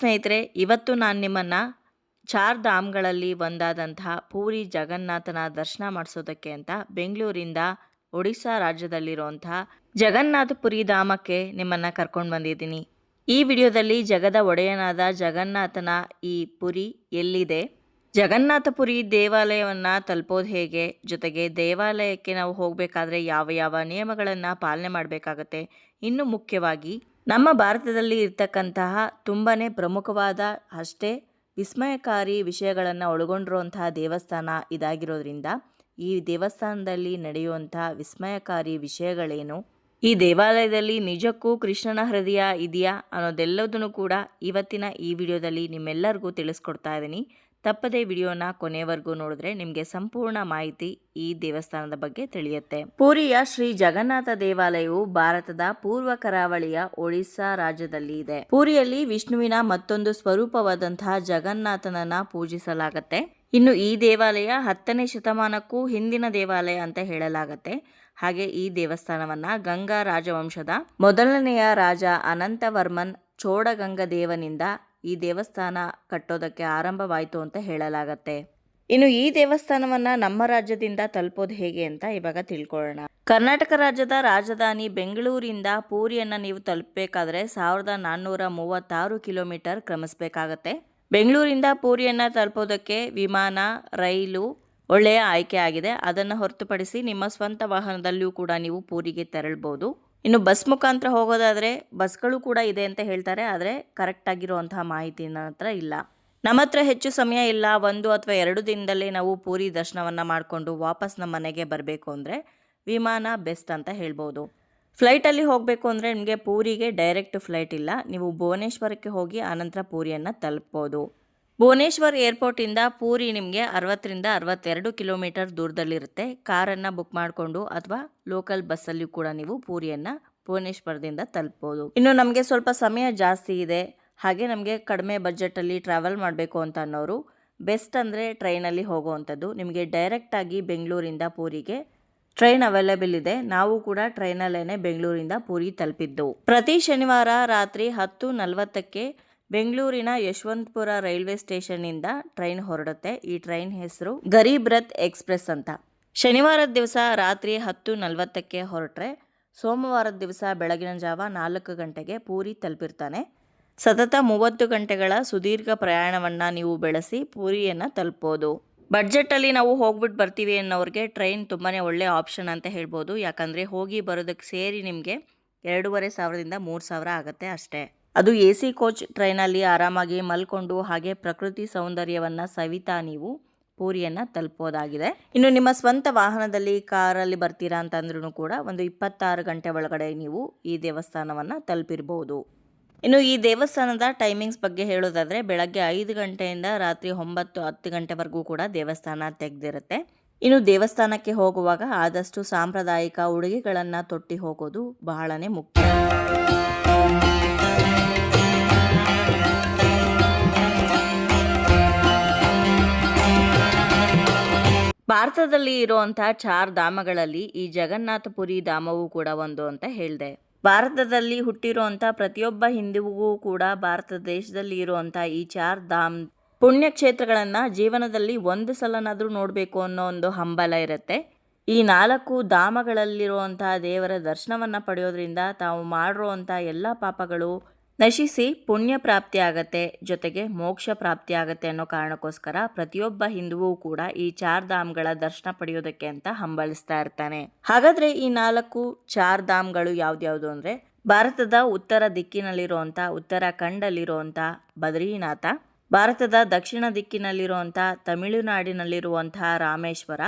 ಸ್ನೇಹಿತರೆ, ಇವತ್ತು ನಾನು ನಿಮ್ಮನ್ನು ಚಾರ್ ಧಾಮ್ಗಳಲ್ಲಿ ಒಂದಾದಂತಹ ಪೂರಿ ಜಗನ್ನಾಥನ ದರ್ಶನ ಮಾಡಿಸೋದಕ್ಕೆ ಅಂತ ಬೆಂಗಳೂರಿಂದ ಒಡಿಶಾ ರಾಜ್ಯದಲ್ಲಿರುವಂತಹ ಜಗನ್ನಾಥಪುರಿ ಧಾಮಕ್ಕೆ ನಿಮ್ಮನ್ನು ಕರ್ಕೊಂಡು ಬಂದಿದ್ದೀನಿ. ಈ ವಿಡಿಯೋದಲ್ಲಿ ಜಗದ ಒಡೆಯನಾದ ಜಗನ್ನಾಥನ ಈ ಪುರಿ ಎಲ್ಲಿದೆ? ಜಗನ್ನಾಥಪುರಿ ದೇವಾಲಯವನ್ನು ತಲುಪೋದು ಹೇಗೆ? ಜೊತೆಗೆ ದೇವಾಲಯಕ್ಕೆ ನಾವು ಹೋಗಬೇಕಾದ್ರೆ ಯಾವ ಯಾವ ನಿಯಮಗಳನ್ನು ಪಾಲನೆ ಮಾಡಬೇಕಾಗತ್ತೆ? ಇನ್ನು ಮುಖ್ಯವಾಗಿ ನಮ್ಮ ಭಾರತದಲ್ಲಿ ಇರ್ತಕ್ಕಂತಹ ತುಂಬಾ ಪ್ರಮುಖವಾದ ಅಷ್ಟೇ ವಿಸ್ಮಯಕಾರಿ ವಿಷಯಗಳನ್ನು ಒಳಗೊಂಡಿರುವಂತಹ ದೇವಸ್ಥಾನ ಇದಾಗಿರೋದ್ರಿಂದ ಈ ದೇವಸ್ಥಾನದಲ್ಲಿ ನಡೆಯುವಂತಹ ವಿಸ್ಮಯಕಾರಿ ವಿಷಯಗಳೇನು? ಈ ದೇವಾಲಯದಲ್ಲಿ ನಿಜಕ್ಕೂ ಕೃಷ್ಣನ ಹೃದಯ ಇದೆಯಾ ಅನ್ನೋದೆಲ್ಲದನ್ನು ಕೂಡ ಇವತ್ತಿನ ಈ ವಿಡಿಯೋದಲ್ಲಿ ನಿಮ್ಮೆಲ್ಲರಿಗೂ ತಿಳಿಸ್ಕೊಡ್ತಾ ಇದ್ದೀನಿ. ತಪ್ಪದೇ ವಿಡಿಯೋನ ಕೊನೆವರೆಗೂ ನೋಡಿದ್ರೆ ನಿಮಗೆ ಸಂಪೂರ್ಣ ಮಾಹಿತಿ ಈ ದೇವಸ್ಥಾನದ ಬಗ್ಗೆ ತಿಳಿಯುತ್ತೆ. ಪೂರಿಯ ಶ್ರೀ ಜಗನ್ನಾಥ ದೇವಾಲಯವು ಭಾರತದ ಪೂರ್ವ ಕರಾವಳಿಯ ಒಡಿಸ್ಸಾ ರಾಜ್ಯದಲ್ಲಿ ಇದೆ. ಪೂರಿಯಲ್ಲಿ ವಿಷ್ಣುವಿನ ಮತ್ತೊಂದು ಸ್ವರೂಪವಾದಂತಹ ಜಗನ್ನಾಥನನ್ನ ಪೂಜಿಸಲಾಗತ್ತೆ. ಇನ್ನು ಈ ದೇವಾಲಯ ಹತ್ತನೇ ಶತಮಾನಕ್ಕೂ ಹಿಂದಿನ ದೇವಾಲಯ ಅಂತ ಹೇಳಲಾಗತ್ತೆ. ಹಾಗೆ ಈ ದೇವಸ್ಥಾನವನ್ನ ಗಂಗಾ ರಾಜವಂಶದ ಮೊದಲನೆಯ ರಾಜ ಅನಂತವರ್ಮನ್ ಚೋಡಗಂಗ ದೇವನಿಂದ ಈ ದೇವಸ್ಥಾನ ಕಟ್ಟೋದಕ್ಕೆ ಆರಂಭವಾಯಿತು ಅಂತ ಹೇಳಲಾಗತ್ತೆ. ಇನ್ನು ಈ ದೇವಸ್ಥಾನವನ್ನ ನಮ್ಮ ರಾಜ್ಯದಿಂದ ತಲುಪೋದು ಹೇಗೆ ಅಂತ ಇವಾಗ ತಿಳ್ಕೊಳ್ಳೋಣ. ಕರ್ನಾಟಕ ರಾಜ್ಯದ ರಾಜಧಾನಿ ಬೆಂಗಳೂರಿಂದ ಪೂರಿಯನ್ನ ನೀವು ತಲುಪಬೇಕಾದ್ರೆ ಸಾವಿರದ ನಾನ್ನೂರ ಮೂವತ್ತಾರು ಕಿಲೋಮೀಟರ್ ಕ್ರಮಿಸಬೇಕಾಗತ್ತೆ. ಬೆಂಗಳೂರಿಂದ ಪೂರಿಯನ್ನ ತಲುಪೋದಕ್ಕೆ ವಿಮಾನ, ರೈಲು ಒಳ್ಳೆಯ ಆಯ್ಕೆ ಆಗಿದೆ. ಅದನ್ನು ಹೊರತುಪಡಿಸಿ ನಿಮ್ಮ ಸ್ವಂತ ವಾಹನದಲ್ಲಿಯೂ ಕೂಡ ನೀವು ಪೂರಿಗೆ ತೆರಳಬಹುದು ಇನ್ನು ಬಸ್ ಮುಖಾಂತರ ಹೋಗೋದಾದರೆ ಬಸ್ಗಳು ಕೂಡ ಇದೆ ಅಂತ ಹೇಳ್ತಾರೆ, ಆದರೆ ಕರೆಕ್ಟ್ ಆಗಿರುವಂತಹ ಮಾಹಿತಿ ಹತ್ರ ಇಲ್ಲ. ನಮ್ಮ ಹತ್ರ ಹೆಚ್ಚು ಸಮಯ ಇಲ್ಲ, ಒಂದು ಅಥವಾ ಎರಡು ದಿನದಲ್ಲಿ ನಾವು ಪೂರಿ ದರ್ಶನವನ್ನು ಮಾಡಿಕೊಂಡು ವಾಪಸ್ ನಮ್ಮ ಮನೆಗೆ ಬರಬೇಕು ಅಂದರೆ ವಿಮಾನ ಬೆಸ್ಟ್ ಅಂತ ಹೇಳ್ಬೋದು. ಫ್ಲೈಟಲ್ಲಿ ಹೋಗಬೇಕು ಅಂದರೆ ನಿಮಗೆ ಪೂರಿಗೆ ಡೈರೆಕ್ಟ್ ಫ್ಲೈಟ್ ಇಲ್ಲ, ನೀವು ಭುವನೇಶ್ವರಕ್ಕೆ ಹೋಗಿ ಆನಂತರ ಪೂರಿಯನ್ನು ತಲುಪ್ಬೋದು. ಭುವನೇಶ್ವರ್ ಏರ್ಪೋರ್ಟಿಂದ ಪೂರಿ ನಿಮಗೆ ಅರವತ್ತರಿಂದ ಅರವತ್ತೆರಡು ಕಿಲೋಮೀಟರ್ ದೂರದಲ್ಲಿರುತ್ತೆ. ಕಾರನ್ನು ಬುಕ್ ಮಾಡಿಕೊಂಡು ಅಥವಾ ಲೋಕಲ್ ಬಸ್ಸಲ್ಲಿಯೂ ಕೂಡ ನೀವು ಪೂರಿಯನ್ನು ಭುವನೇಶ್ವರದಿಂದ ತಲುಪಬಹುದು ಇನ್ನು ನಮಗೆ ಸ್ವಲ್ಪ ಸಮಯ ಜಾಸ್ತಿ ಇದೆ. ಹಾಗೆ ನಮಗೆ ಕಡಿಮೆ ಬಜೆಟಲ್ಲಿ ಟ್ರಾವೆಲ್ ಮಾಡಬೇಕು ಅಂತ ಅನ್ನೋರು ಬೆಸ್ಟ್ ಅಂದರೆ ಟ್ರೈನಲ್ಲಿ ಹೋಗುವಂಥದ್ದು. ನಿಮಗೆ ಡೈರೆಕ್ಟಾಗಿ ಬೆಂಗಳೂರಿಂದ ಪೂರಿಗೆ ಟ್ರೈನ್ ಅವೈಲೇಬಲ್ ಇದೆ. ನಾವು ಕೂಡ ಟ್ರೈನಲ್ಲೇನೆ ಬೆಂಗಳೂರಿಂದ ಪೂರಿ ತಲುಪಿದ್ದು. ಪ್ರತಿ ಶನಿವಾರ ರಾತ್ರಿ ಹತ್ತು ನಲವತ್ತಕ್ಕೆ ಬೆಂಗಳೂರಿನ ಯಶವಂತಪುರ ರೈಲ್ವೆ ಸ್ಟೇಷನ್ನಿಂದ ಟ್ರೈನ್ ಹೊರಡುತ್ತೆ. ಈ ಟ್ರೈನ್ ಹೆಸರು ಗರೀಬ್ ರಥ್ ಎಕ್ಸ್ಪ್ರೆಸ್ ಅಂತ. ಶನಿವಾರದ ದಿವಸ ರಾತ್ರಿ ಹತ್ತು ನಲವತ್ತಕ್ಕೆ ಹೊರಟ್ರೆ ಸೋಮವಾರದ ದಿವಸ ಬೆಳಗಿನ ಜಾವ ನಾಲ್ಕು ಗಂಟೆಗೆ ಪೂರಿ ತಲುಪಿರ್ತಾನೆ. ಸತತ ಮೂವತ್ತು ಗಂಟೆಗಳ ಸುದೀರ್ಘ ಪ್ರಯಾಣವನ್ನು ನೀವು ಬೆಳೆಸಿ ಪೂರಿಯನ್ನು ತಲುಪೋದು ಬಡ್ಜೆಟಲ್ಲಿ ನಾವು ಹೋಗ್ಬಿಟ್ಟು ಬರ್ತೀವಿ ಅನ್ನೋರಿಗೆ ಟ್ರೈನ್ ತುಂಬಾ ಒಳ್ಳೆ ಆಪ್ಷನ್ ಅಂತ ಹೇಳ್ಬೋದು. ಯಾಕಂದರೆ ಹೋಗಿ ಬರೋದಕ್ಕೆ ಸೇರಿ ನಿಮಗೆ ಎರಡೂವರೆ ಸಾವಿರದಿಂದ ಮೂರು ಸಾವಿರ ಆಗುತ್ತೆ ಅಷ್ಟೇ. ಅದು ಎ ಸಿ ಕೋಚ್ ಟ್ರೈನಲ್ಲಿ ಆರಾಮಾಗಿ ಮಲ್ಕೊಂಡು ಹಾಗೆ ಪ್ರಕೃತಿ ಸೌಂದರ್ಯವನ್ನು ಸವಿತಾ ನೀವು ಪೂರಿಯನ್ನು ತಲುಪೋದಾಗಿದೆ. ಇನ್ನು ನಿಮ್ಮ ಸ್ವಂತ ವಾಹನದಲ್ಲಿ ಕಾರಲ್ಲಿ ಬರ್ತೀರಾ ಅಂತಂದ್ರೂ ಕೂಡ ಒಂದು ಇಪ್ಪತ್ತಾರು ಗಂಟೆ ಒಳಗಡೆ ನೀವು ಈ ದೇವಸ್ಥಾನವನ್ನು ತಲುಪಿರ್ಬೋದು. ಇನ್ನು ಈ ದೇವಸ್ಥಾನದ ಟೈಮಿಂಗ್ಸ್ ಬಗ್ಗೆ ಹೇಳೋದಾದರೆ ಬೆಳಗ್ಗೆ ಐದು ಗಂಟೆಯಿಂದ ರಾತ್ರಿ ಒಂಬತ್ತು ಹತ್ತು ಗಂಟೆವರೆಗೂ ಕೂಡ ದೇವಸ್ಥಾನ ತೆಗೆದಿರುತ್ತೆ. ಇನ್ನು ದೇವಸ್ಥಾನಕ್ಕೆ ಹೋಗುವಾಗ ಆದಷ್ಟು ಸಾಂಪ್ರದಾಯಿಕ ಉಡುಗೆಗಳನ್ನು ತೊಟ್ಟಿ ಹೋಗೋದು ಬಹಳನೇ ಮುಖ್ಯ. ಭಾರತದಲ್ಲಿ ಇರುವಂತಹ ಚಾರ್ ಧಾಮಗಳಲ್ಲಿ ಈ ಜಗನ್ನಾಥಪುರಿ ಧಾಮವು ಕೂಡ ಒಂದು ಅಂತ ಹೇಳಿದೆ. ಭಾರತದಲ್ಲಿ ಹುಟ್ಟಿರುವಂಥ ಪ್ರತಿಯೊಬ್ಬ ಹಿಂದೂಗೂ ಕೂಡ ಭಾರತ ದೇಶದಲ್ಲಿ ಇರುವಂಥ ಈ ಚಾರ್ ಧಾಮ್ ಪುಣ್ಯಕ್ಷೇತ್ರಗಳನ್ನು ಜೀವನದಲ್ಲಿ ಒಂದು ಸಲನಾದರೂ ನೋಡಬೇಕು ಅನ್ನೋ ಒಂದು ಹಂಬಲ ಇರುತ್ತೆ. ಈ ನಾಲ್ಕು ಧಾಮಗಳಲ್ಲಿರುವಂತಹ ದೇವರ ದರ್ಶನವನ್ನು ಪಡೆಯೋದ್ರಿಂದ ತಾವು ಮಾಡಿರುವಂಥ ಎಲ್ಲ ಪಾಪಗಳು ನಶಿಸಿ ಪುಣ್ಯ ಪ್ರಾಪ್ತಿ ಆಗತ್ತೆ ಜೊತೆಗೆ ಮೋಕ್ಷ ಪ್ರಾಪ್ತಿ ಆಗತ್ತೆ ಅನ್ನೋ ಕಾರಣಕ್ಕೋಸ್ಕರ ಪ್ರತಿಯೊಬ್ಬ ಹಿಂದುವೂ ಕೂಡ ಈ ಚಾರ್ ಧಾಮ್ಗಳ ದರ್ಶನ ಪಡೆಯೋದಕ್ಕೆ ಅಂತ ಹಂಬಲಿಸ್ತಾ ಇರ್ತಾನೆ. ಹಾಗಾದ್ರೆ ಈ ನಾಲ್ಕು ಚಾರ್ ಧಾಮ್ಗಳು ಯಾವ್ದ್ಯಾವ್ದು ಅಂದ್ರೆ ಭಾರತದ ಉತ್ತರ ದಿಕ್ಕಿನಲ್ಲಿರುವಂಥ, ಉತ್ತರಾಖಂಡಲ್ಲಿರುವಂಥ ಬದ್ರಿನಾಥ, ಭಾರತದ ದಕ್ಷಿಣ ದಿಕ್ಕಿನಲ್ಲಿರುವಂಥ ತಮಿಳುನಾಡಿನಲ್ಲಿರುವಂತಹ ರಾಮೇಶ್ವರ,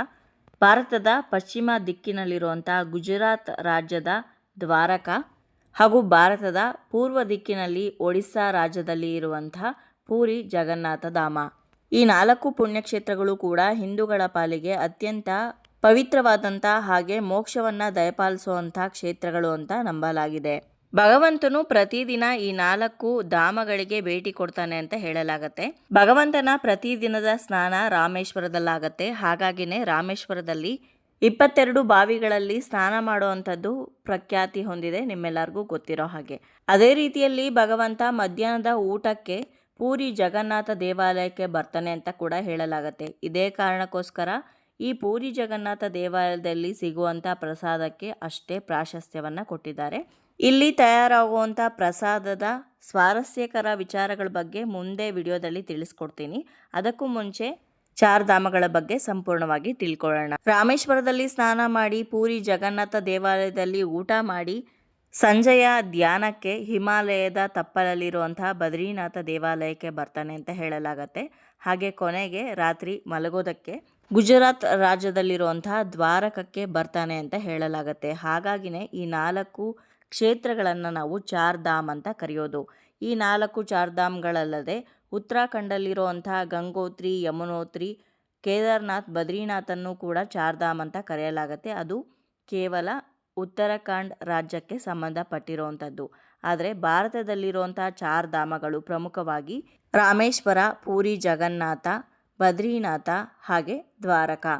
ಭಾರತದ ಪಶ್ಚಿಮ ದಿಕ್ಕಿನಲ್ಲಿರುವಂಥ ಗುಜರಾತ್ ರಾಜ್ಯದ ದ್ವಾರಕಾ ಹಾಗೂ ಭಾರತದ ಪೂರ್ವ ದಿಕ್ಕಿನಲ್ಲಿ ಒಡಿಸ್ಸಾ ರಾಜ್ಯದಲ್ಲಿ ಇರುವಂತಹ ಪೂರಿ ಜಗನ್ನಾಥ ಧಾಮ. ಈ ನಾಲ್ಕು ಪುಣ್ಯಕ್ಷೇತ್ರಗಳು ಕೂಡ ಹಿಂದೂಗಳ ಪಾಲಿಗೆ ಅತ್ಯಂತ ಪವಿತ್ರವಾದಂಥ ಹಾಗೆ ಮೋಕ್ಷವನ್ನು ದಯಪಾಲಿಸುವಂಥ ಕ್ಷೇತ್ರಗಳು ಅಂತ ನಂಬಲಾಗಿದೆ. ಭಗವಂತನು ಪ್ರತಿದಿನ ಈ ನಾಲ್ಕು ಧಾಮಗಳಿಗೆ ಭೇಟಿ ಕೊಡ್ತಾನೆ ಅಂತ ಹೇಳಲಾಗತ್ತೆ. ಭಗವಂತನ ಪ್ರತಿದಿನದ ಸ್ನಾನ ರಾಮೇಶ್ವರದಲ್ಲಾಗತ್ತೆ. ಹಾಗಾಗಿನೇ ರಾಮೇಶ್ವರದಲ್ಲಿ ಇಪ್ಪತ್ತೆರಡು ಬಾವಿಗಳಲ್ಲಿ ಸ್ನಾನ ಮಾಡುವಂಥದ್ದು ಪ್ರಖ್ಯಾತಿ ಹೊಂದಿದೆ ನಿಮ್ಮೆಲ್ಲರಿಗೂ ಗೊತ್ತಿರೋ ಹಾಗೆ. ಅದೇ ರೀತಿಯಲ್ಲಿ ಭಗವಂತ ಮಧ್ಯಾಹ್ನದ ಊಟಕ್ಕೆ ಪೂರಿ ಜಗನ್ನಾಥ ದೇವಾಲಯಕ್ಕೆ ಬರ್ತಾನೆ ಅಂತ ಕೂಡ ಹೇಳಲಾಗತ್ತೆ. ಇದೇ ಕಾರಣಕ್ಕೋಸ್ಕರ ಈ ಪೂರಿ ಜಗನ್ನಾಥ ದೇವಾಲಯದಲ್ಲಿ ಸಿಗುವಂಥ ಪ್ರಸಾದಕ್ಕೆ ಅಷ್ಟೇ ಪ್ರಾಶಸ್ತ್ಯವನ್ನು ಕೊಟ್ಟಿದ್ದಾರೆ. ಇಲ್ಲಿ ತಯಾರಾಗುವಂಥ ಪ್ರಸಾದದ ಸ್ವಾರಸ್ಯಕರ ವಿಚಾರಗಳ ಬಗ್ಗೆ ಮುಂದೆ ವಿಡಿಯೋದಲ್ಲಿ ತಿಳಿಸ್ಕೊಡ್ತೀನಿ. ಅದಕ್ಕೂ ಮುಂಚೆ ಧಾಮಗಳ ಬಗ್ಗೆ ಸಂಪೂರ್ಣವಾಗಿ ತಿಳ್ಕೊಳ್ಳೋಣ. ರಾಮೇಶ್ವರದಲ್ಲಿ ಸ್ನಾನ ಮಾಡಿ, ಪೂರಿ ಜಗನ್ನಾಥ ದೇವಾಲಯದಲ್ಲಿ ಊಟ ಮಾಡಿ, ಸಂಜೆಯ ಧ್ಯಾನಕ್ಕೆ ಹಿಮಾಲಯದ ತಪ್ಪಲಲ್ಲಿರುವಂತಹ ಬದ್ರಿನಾಥ ದೇವಾಲಯಕ್ಕೆ ಬರ್ತಾನೆ ಅಂತ ಹೇಳಲಾಗತ್ತೆ. ಹಾಗೆ ಕೊನೆಗೆ ರಾತ್ರಿ ಮಲಗೋದಕ್ಕೆ ಗುಜರಾತ್ ರಾಜ್ಯದಲ್ಲಿರುವಂತಹ ದ್ವಾರಕಕ್ಕೆ ಬರ್ತಾನೆ ಅಂತ ಹೇಳಲಾಗತ್ತೆ. ಹಾಗಾಗಿನೇ ಈ ನಾಲ್ಕು ಕ್ಷೇತ್ರಗಳನ್ನು ನಾವು ಚಾರ್ ಧಾಮ್ ಅಂತ ಕರೆಯೋದು. ಈ ನಾಲ್ಕು ಚಾರ್ ಧಾಮ್ಗಳಲ್ಲದೆ ಉತ್ತರಾಖಂಡಲ್ಲಿರುವಂತಹ ಗಂಗೋತ್ರಿ, ಯಮುನೋತ್ರಿ, ಕೇದಾರ್ನಾಥ್, ಬದ್ರಿನಾಥನ್ನು ಕೂಡ ಚಾರ್ಧಾಮ್ ಅಂತ ಕರೆಯಲಾಗುತ್ತೆ. ಅದು ಕೇವಲ ಉತ್ತರಾಖಂಡ್ ರಾಜ್ಯಕ್ಕೆ ಸಂಬಂಧಪಟ್ಟಿರುವಂಥದ್ದು. ಆದರೆ ಭಾರತದಲ್ಲಿರುವಂತಹ ಚಾರ್ಧಾಮಗಳು ಪ್ರಮುಖವಾಗಿ ರಾಮೇಶ್ವರ, ಪೂರಿ, ಜಗನ್ನಾಥ, ಬದ್ರಿನಾಥ ಹಾಗೆ ದ್ವಾರಕಾ.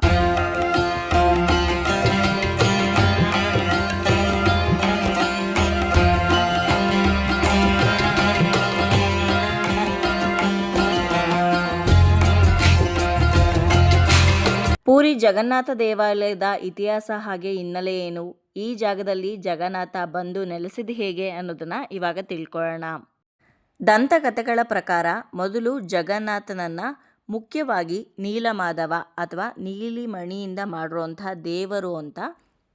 ಪೂರಿ ಜಗನ್ನಾಥ ದೇವಾಲಯದ ಇತಿಹಾಸ ಹಾಗೆ ಹಿನ್ನೆಲೆ ಏನು? ಈ ಜಾಗದಲ್ಲಿ ಜಗನ್ನಾಥ ಬಂದು ನೆಲೆಸಿದ ಹೇಗೆ ಅನ್ನೋದನ್ನ ಇವಾಗ ತಿಳ್ಕೊಳ್ಳೋಣ. ದಂತಕಥೆಗಳ ಪ್ರಕಾರ ಮೊದಲು ಜಗನ್ನಾಥನನ್ನ ಮುಖ್ಯವಾಗಿ ನೀಲಮಾಧವ ಅಥವಾ ನೀಲಿಮಣಿಯಿಂದ ಮಾಡಿರುವಂತಹ ದೇವರು ಅಂತ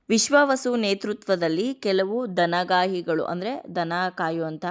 ವಿಶ್ವವಸು ನೇತೃತ್ವದಲ್ಲಿ ಕೆಲವು ದನಗಾಹಿಗಳು ಅಂದರೆ ದನ ಕಾಯುವಂಥ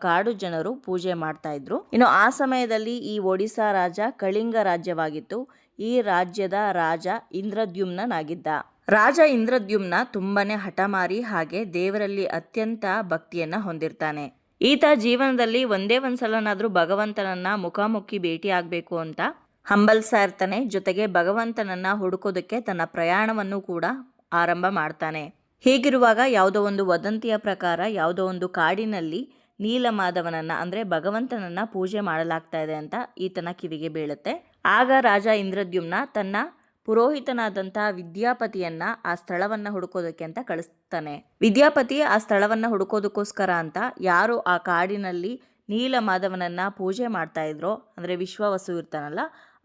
ಕಾಡು ಜನರು ಪೂಜೆ ಮಾಡ್ತಾ ಇದ್ರು. ಇನ್ನು ಆ ಸಮಯದಲ್ಲಿ ಈ ಒಡಿಶಾ ರಾಜ ಕಳಿಂಗ ರಾಜ್ಯವಾಗಿತ್ತು. ಈ ರಾಜ್ಯದ ರಾಜ ಇಂದ್ರದ್ಯುಮ್ನಾಗಿದ್ದ ರಾಜ ಇಂದ್ರದ್ಯುಮ್ನ ತುಂಬನೇ ಹಠಮಾರಿ ಹಾಗೆ ದೇವರಲ್ಲಿ ಅತ್ಯಂತ ಭಕ್ತಿಯನ್ನ ಹೊಂದಿರ್ತಾನೆ. ಈತ ಜೀವನದಲ್ಲಿ ಒಂದೇ ಒಂದ್ಸಲನಾದ್ರೂ ಭಗವಂತನನ್ನ ಮುಖಾಮುಖಿ ಭೇಟಿ ಆಗ್ಬೇಕು ಅಂತ ಹಂಬಲ್ಸಾ ಇರ್ತಾನೆ ಜೊತೆಗೆ ಭಗವಂತನನ್ನ ಹುಡುಕೋದಕ್ಕೆ ತನ್ನ ಪ್ರಯಾಣವನ್ನು ಕೂಡ ಆರಂಭ ಮಾಡ್ತಾನೆ. ಹೀಗಿರುವಾಗ ಯಾವುದೋ ಒಂದು ವದಂತಿಯ ಪ್ರಕಾರ ಯಾವುದೋ ಒಂದು ಕಾಡಿನಲ್ಲಿ ನೀಲಮಾಧವನನ್ನ ಅಂದ್ರೆ ಭಗವಂತನನ್ನ ಪೂಜೆ ಮಾಡಲಾಗ್ತಾ ಇದೆ ಅಂತ ಈತನ ಕಿವಿಗೆ ಬೀಳುತ್ತೆ. ಆಗ ರಾಜ ಇಂದ್ರದ್ಯುಮ್ನ ತನ್ನ ಪುರೋಹಿತನಾದಂತಹ ವಿದ್ಯಾಪತಿಯನ್ನ ಆ ಸ್ಥಳವನ್ನ ಹುಡುಕೋದಕ್ಕೆ ಅಂತ ಕಳಿಸ್ತಾನೆ. ವಿದ್ಯಾಪತಿ ಆ ಸ್ಥಳವನ್ನ ಹುಡುಕೋದಕ್ಕೋಸ್ಕರ ಅಂತ ಯಾರು ಆ ಕಾಡಿನಲ್ಲಿ ನೀಲ ಮಾಧವನನ್ನ ಪೂಜೆ ಮಾಡ್ತಾ ಇದ್ರೋ, ಅಂದ್ರೆ ವಿಶ್ವವಸು ಇರ್ತಾನಲ್ಲ,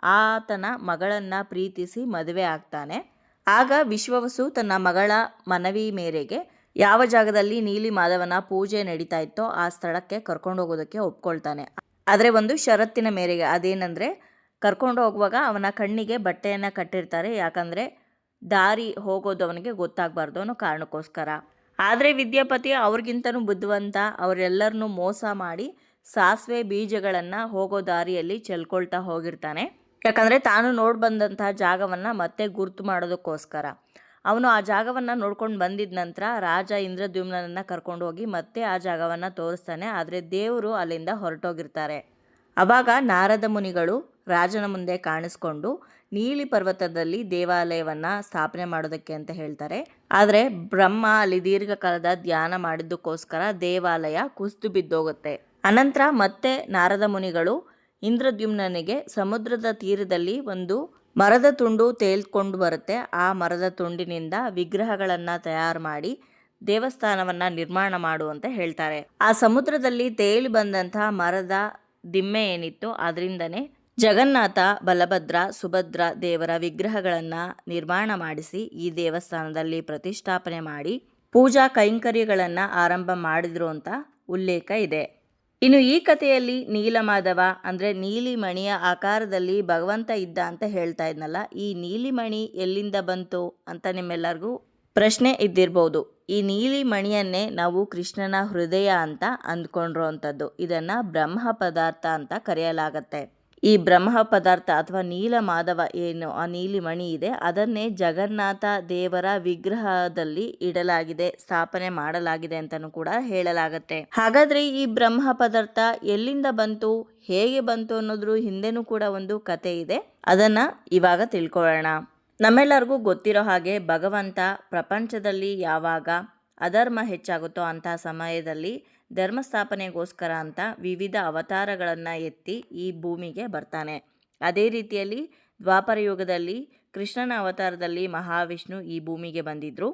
ಆತನ ಮಗಳನ್ನ ಪ್ರೀತಿಸಿ ಮದುವೆ ಆಗ್ತಾನೆ. ಆಗ ವಿಶ್ವವಸು ತನ್ನ ಮಗಳ ಮನವಿ ಮೇರೆಗೆ ಯಾವ ಜಾಗದಲ್ಲಿ ನೀಲಿ ಮಾಧವನ ಪೂಜೆ ನಡೀತಾ ಇತ್ತೋ ಆ ಸ್ಥಳಕ್ಕೆ ಕರ್ಕೊಂಡು ಹೋಗೋದಕ್ಕೆ ಒಪ್ಕೊಳ್ತಾನೆ. ಆದರೆ ಒಂದು ಷರತ್ತಿನ ಮೇರೆಗೆ ಅದೇನೆಂದರೆ ಕರ್ಕೊಂಡು ಹೋಗುವಾಗ ಅವನ ಕಣ್ಣಿಗೆ ಬಟ್ಟೆಯನ್ನು ಕಟ್ಟಿರ್ತಾರೆ. ಯಾಕಂದರೆ ದಾರಿ ಹೋಗೋದು ಅವನಿಗೆ ಗೊತ್ತಾಗಬಾರ್ದು ಅನ್ನೋ ಕಾರಣಕ್ಕೋಸ್ಕರ. ಆದರೆ ವಿದ್ಯಾಪತಿ ಅವ್ರಿಗಿಂತನೂ ಬುದ್ಧಿವಂತ, ಅವರೆಲ್ಲರನ್ನೂ ಮೋಸ ಮಾಡಿ ಸಾಸಿವೆ ಬೀಜಗಳನ್ನು ಹೋಗೋ ದಾರಿಯಲ್ಲಿ ಚೆಲ್ಕೊಳ್ತಾ ಹೋಗಿರ್ತಾನೆ. ಯಾಕಂದರೆ ತಾನು ನೋಡಿ ಬಂದಂತಹ ಜಾಗವನ್ನು ಮತ್ತೆ ಗುರ್ತು ಮಾಡೋದಕ್ಕೋಸ್ಕರ. ಅವನು ಆ ಜಾಗವನ್ನು ನೋಡ್ಕೊಂಡು ಬಂದಿದ ನಂತರ ರಾಜ ಇಂದ್ರದ್ಯುಮ್ನನ್ನು ಕರ್ಕೊಂಡು ಹೋಗಿ ಮತ್ತೆ ಆ ಜಾಗವನ್ನು ತೋರಿಸ್ತಾನೆ. ಆದರೆ ದೇವರು ಅಲ್ಲಿಂದ ಹೊರಟೋಗಿರ್ತಾರೆ. ಅವಾಗ ನಾರದ ಮುನಿಗಳು ರಾಜನ ಮುಂದೆ ಕಾಣಿಸ್ಕೊಂಡು ನೀಲಿ ಪರ್ವತದಲ್ಲಿ ದೇವಾಲಯವನ್ನು ಸ್ಥಾಪನೆ ಮಾಡೋದಕ್ಕೆ ಅಂತ ಹೇಳ್ತಾರೆ. ಆದರೆ ಬ್ರಹ್ಮ ಅಲ್ಲಿ ದೀರ್ಘಕಾಲದ ಧ್ಯಾನ ಮಾಡಿದ್ದಕ್ಕೋಸ್ಕರ ದೇವಾಲಯ ಕುಸಿದು ಬಿದ್ದೋಗುತ್ತೆ. ಅನಂತರ ಮತ್ತೆ ನಾರದ ಮುನಿಗಳು ಇಂದ್ರದ್ಯುಮ್ನನಿಗೆ ಸಮುದ್ರದ ತೀರದಲ್ಲಿ ಒಂದು ಮರದ ತುಂಡು ತೇಲ್ಕೊಂಡು ಬರುತ್ತೆ. ಆ ಮರದ ತುಂಡಿನಿಂದ ವಿಗ್ರಹಗಳನ್ನು ತಯಾರು ಮಾಡಿ ದೇವಸ್ಥಾನವನ್ನ ನಿರ್ಮಾಣ ಮಾಡು ಅಂತ ಹೇಳ್ತಾರೆ. ಆ ಸಮುದ್ರದಲ್ಲಿ ತೇಲಿ ಬಂದಂತಹ ಮರದ ದಿಮ್ಮೆ ಏನಿತ್ತು ಅದರಿಂದನೇ ಜಗನ್ನಾಥ, ಬಲಭದ್ರ, ಸುಭದ್ರ ದೇವರ ವಿಗ್ರಹಗಳನ್ನು ನಿರ್ಮಾಣ ಮಾಡಿಸಿ ಈ ದೇವಸ್ಥಾನದಲ್ಲಿ ಪ್ರತಿಷ್ಠಾಪನೆ ಮಾಡಿ ಪೂಜಾ ಕೈಂಕರ್ಯಗಳನ್ನು ಆರಂಭ ಮಾಡಿದ್ರು ಅಂತ ಉಲ್ಲೇಖ ಇದೆ. ಇನ್ನು ಈ ಕಥೆಯಲ್ಲಿ ನೀಲಮಾಧವ ಅಂದರೆ ನೀಲಿಮಣಿಯ ಆಕಾರದಲ್ಲಿ ಭಗವಂತ ಇದ್ದ ಅಂತ ಹೇಳ್ತಾ ಇದ್ನಲ್ಲ, ಈ ನೀಲಿಮಣಿ ಎಲ್ಲಿಂದ ಬಂತು ಅಂತ ನಿಮ್ಮೆಲ್ಲರಿಗೂ ಪ್ರಶ್ನೆ ಇದ್ದಿರ್ಬೋದು. ಈ ನೀಲಿಮಣಿಯನ್ನೇ ನಾವು ಕೃಷ್ಣನ ಹೃದಯ ಅಂತ ಅಂದ್ಕೊಂಡಿರೋ ಅಂಥದ್ದು. ಇದನ್ನು ಬ್ರಹ್ಮ ಪದಾರ್ಥ ಅಂತ ಕರೆಯಲಾಗತ್ತೆ. ಈ ಬ್ರಹ್ಮ ಪದಾರ್ಥ ಅಥವಾ ನೀಲ ಮಾಧವ ಏನು? ಆ ನೀಲಿ ಮಣಿ ಇದೆ. ಅದನ್ನೇ ಜಗನ್ನಾಥ ದೇವರ ವಿಗ್ರಹದಲ್ಲಿ ಇಡಲಾಗಿದೆ, ಸ್ಥಾಪನೆ ಮಾಡಲಾಗಿದೆ ಅಂತಲೂ ಕೂಡ ಹೇಳಲಾಗತ್ತೆ. ಹಾಗಾದ್ರೆ ಈ ಬ್ರಹ್ಮ ಪದಾರ್ಥ ಎಲ್ಲಿಂದ ಬಂತು? ಹೇಗೆ ಬಂತು ಅನ್ನೋದ್ರ ಹಿಂದೆನೂ ಕೂಡ ಒಂದು ಕತೆ ಇದೆ. ಅದನ್ನ ಇವಾಗ ತಿಳ್ಕೊಳ್ಳೋಣ. ನಮ್ಮೆಲ್ಲರಿಗೂ ಗೊತ್ತಿರೋ ಹಾಗೆ ಭಗವಂತ ಪ್ರಪಂಚದಲ್ಲಿ ಯಾವಾಗ ಅಧರ್ಮ ಹೆಚ್ಚಾಗುತ್ತೋ ಅಂತ ಸಮಯದಲ್ಲಿ ಧರ್ಮ ಸ್ಥಾಪನೆಗೋಸ್ಕರ ಅಂತ ವಿವಿಧ ಅವತಾರಗಳನ್ನು ಎತ್ತಿ ಈ ಭೂಮಿಗೆ ಬರ್ತಾನೆ. ಅದೇ ರೀತಿಯಲ್ಲಿ ದ್ವಾಪರ ಯುಗದಲ್ಲಿ ಕೃಷ್ಣನ ಅವತಾರದಲ್ಲಿ ಮಹಾವಿಷ್ಣು ಈ ಭೂಮಿಗೆ ಬಂದಿದ್ದರು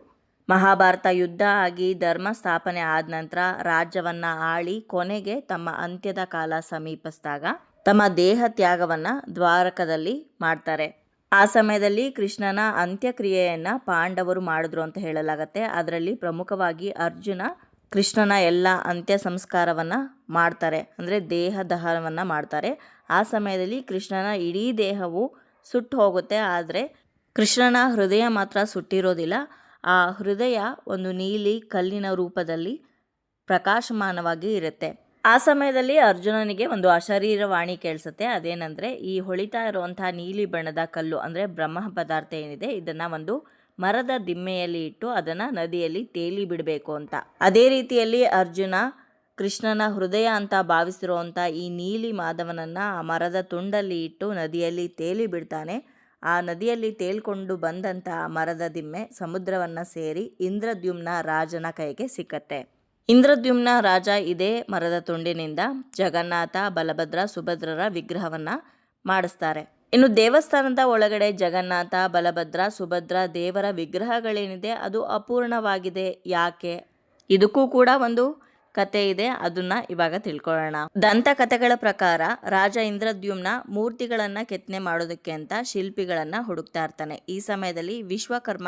ಮಹಾಭಾರತ ಯುದ್ಧ ಆಗಿ ಧರ್ಮ ಸ್ಥಾಪನೆ ಆದ ನಂತರ ರಾಜ್ಯವನ್ನು ಆಳಿ ಕೊನೆಗೆ ತಮ್ಮ ಅಂತ್ಯದ ಕಾಲ ಸಮೀಪಿಸಿದಾಗ ತಮ್ಮ ದೇಹ ತ್ಯಾಗವನ್ನು ದ್ವಾರಕದಲ್ಲಿ ಮಾಡ್ತಾರೆ. ಆ ಸಮಯದಲ್ಲಿ ಕೃಷ್ಣನ ಅಂತ್ಯಕ್ರಿಯೆಯನ್ನು ಪಾಂಡವರು ಮಾಡಿದ್ರು ಅಂತ ಹೇಳಲಾಗತ್ತೆ. ಅದರಲ್ಲಿ ಪ್ರಮುಖವಾಗಿ ಅರ್ಜುನ ಕೃಷ್ಣನ ಎಲ್ಲ ಅಂತ್ಯ ಸಂಸ್ಕಾರವನ್ನು ಮಾಡ್ತಾರೆ. ಅಂದರೆ ದೇಹ ದಹನವನ್ನು ಮಾಡ್ತಾರೆ. ಆ ಸಮಯದಲ್ಲಿ ಕೃಷ್ಣನ ಇಡೀ ದೇಹವು ಸುಟ್ಟು ಹೋಗುತ್ತೆ. ಆದರೆ ಕೃಷ್ಣನ ಹೃದಯ ಮಾತ್ರ ಸುಟ್ಟಿರೋದಿಲ್ಲ. ಆ ಹೃದಯ ಒಂದು ನೀಲಿ ಕಲ್ಲಿನ ರೂಪದಲ್ಲಿ ಪ್ರಕಾಶಮಾನವಾಗಿ ಇರುತ್ತೆ. ಆ ಸಮಯದಲ್ಲಿ ಅರ್ಜುನನಿಗೆ ಒಂದು ಅಶರೀರವಾಣಿ ಕೇಳಿಸುತ್ತೆ. ಅದೇನೆಂದರೆ, ಈ ಹೊಳಿತಾ ಇರುವಂಥ ನೀಲಿ ಬಣ್ಣದ ಕಲ್ಲು, ಅಂದರೆ ಬ್ರಹ್ಮ ಪದಾರ್ಥ ಏನಿದೆ, ಇದನ್ನು ಒಂದು ಮರದ ದಿಮ್ಮೆಯಲ್ಲಿ ಇಟ್ಟು ಅದನ್ನು ನದಿಯಲ್ಲಿ ತೇಲಿ ಬಿಡಬೇಕು ಅಂತ. ಅದೇ ರೀತಿಯಲ್ಲಿ ಅರ್ಜುನ ಕೃಷ್ಣನ ಹೃದಯ ಅಂತ ಭಾವಿಸಿರುವಂಥ ಈ ನೀಲಿ ಮಾಧವನನ್ನು ಆ ಮರದ ತುಂಡಲ್ಲಿ ಇಟ್ಟು ನದಿಯಲ್ಲಿ ತೇಲಿ ಬಿಡ್ತಾನೆ. ಆ ನದಿಯಲ್ಲಿ ತೇಲ್ಕೊಂಡು ಬಂದಂಥ ಆ ಮರದ ದಿಮ್ಮೆ ಸಮುದ್ರವನ್ನು ಸೇರಿ ಇಂದ್ರದ್ಯುಮ್ನ ರಾಜನ ಕೈಗೆ ಸಿಕ್ಕತ್ತೆ. ಇಂದ್ರದ್ಯುಮ್ನ ರಾಜ ಇದೇ ಮರದ ತುಂಡಿನಿಂದ ಜಗನ್ನಾಥ, ಬಲಭದ್ರ, ಸುಭದ್ರರ ವಿಗ್ರಹವನ್ನು ಮಾಡಿಸ್ತಾರೆ. ಇನ್ನು ದೇವಸ್ಥಾನದ ಒಳಗಡೆ ಜಗನ್ನಾಥ, ಬಲಭದ್ರ, ಸುಭದ್ರ ದೇವರ ವಿಗ್ರಹಗಳೇನಿದೆ ಅದು ಅಪೂರ್ಣವಾಗಿದೆ. ಯಾಕೆ? ಇದಕ್ಕೂ ಕೂಡ ಒಂದು ಕತೆ ಇದೆ, ಅದನ್ನ ಇವಾಗ ತಿಳ್ಕೊಳ್ಳೋಣ. ದಂತ ಕಥೆಗಳ ಪ್ರಕಾರ ರಾಜ ಇಂದ್ರದ್ಯುಮ್ನ ಮೂರ್ತಿಗಳನ್ನ ಕೆತ್ತನೆ ಮಾಡೋದಕ್ಕೆ ಅಂತ ಶಿಲ್ಪಿಗಳನ್ನ ಹುಡುಕ್ತಾ ಇರ್ತಾನೆ. ಈ ಸಮಯದಲ್ಲಿ ವಿಶ್ವಕರ್ಮ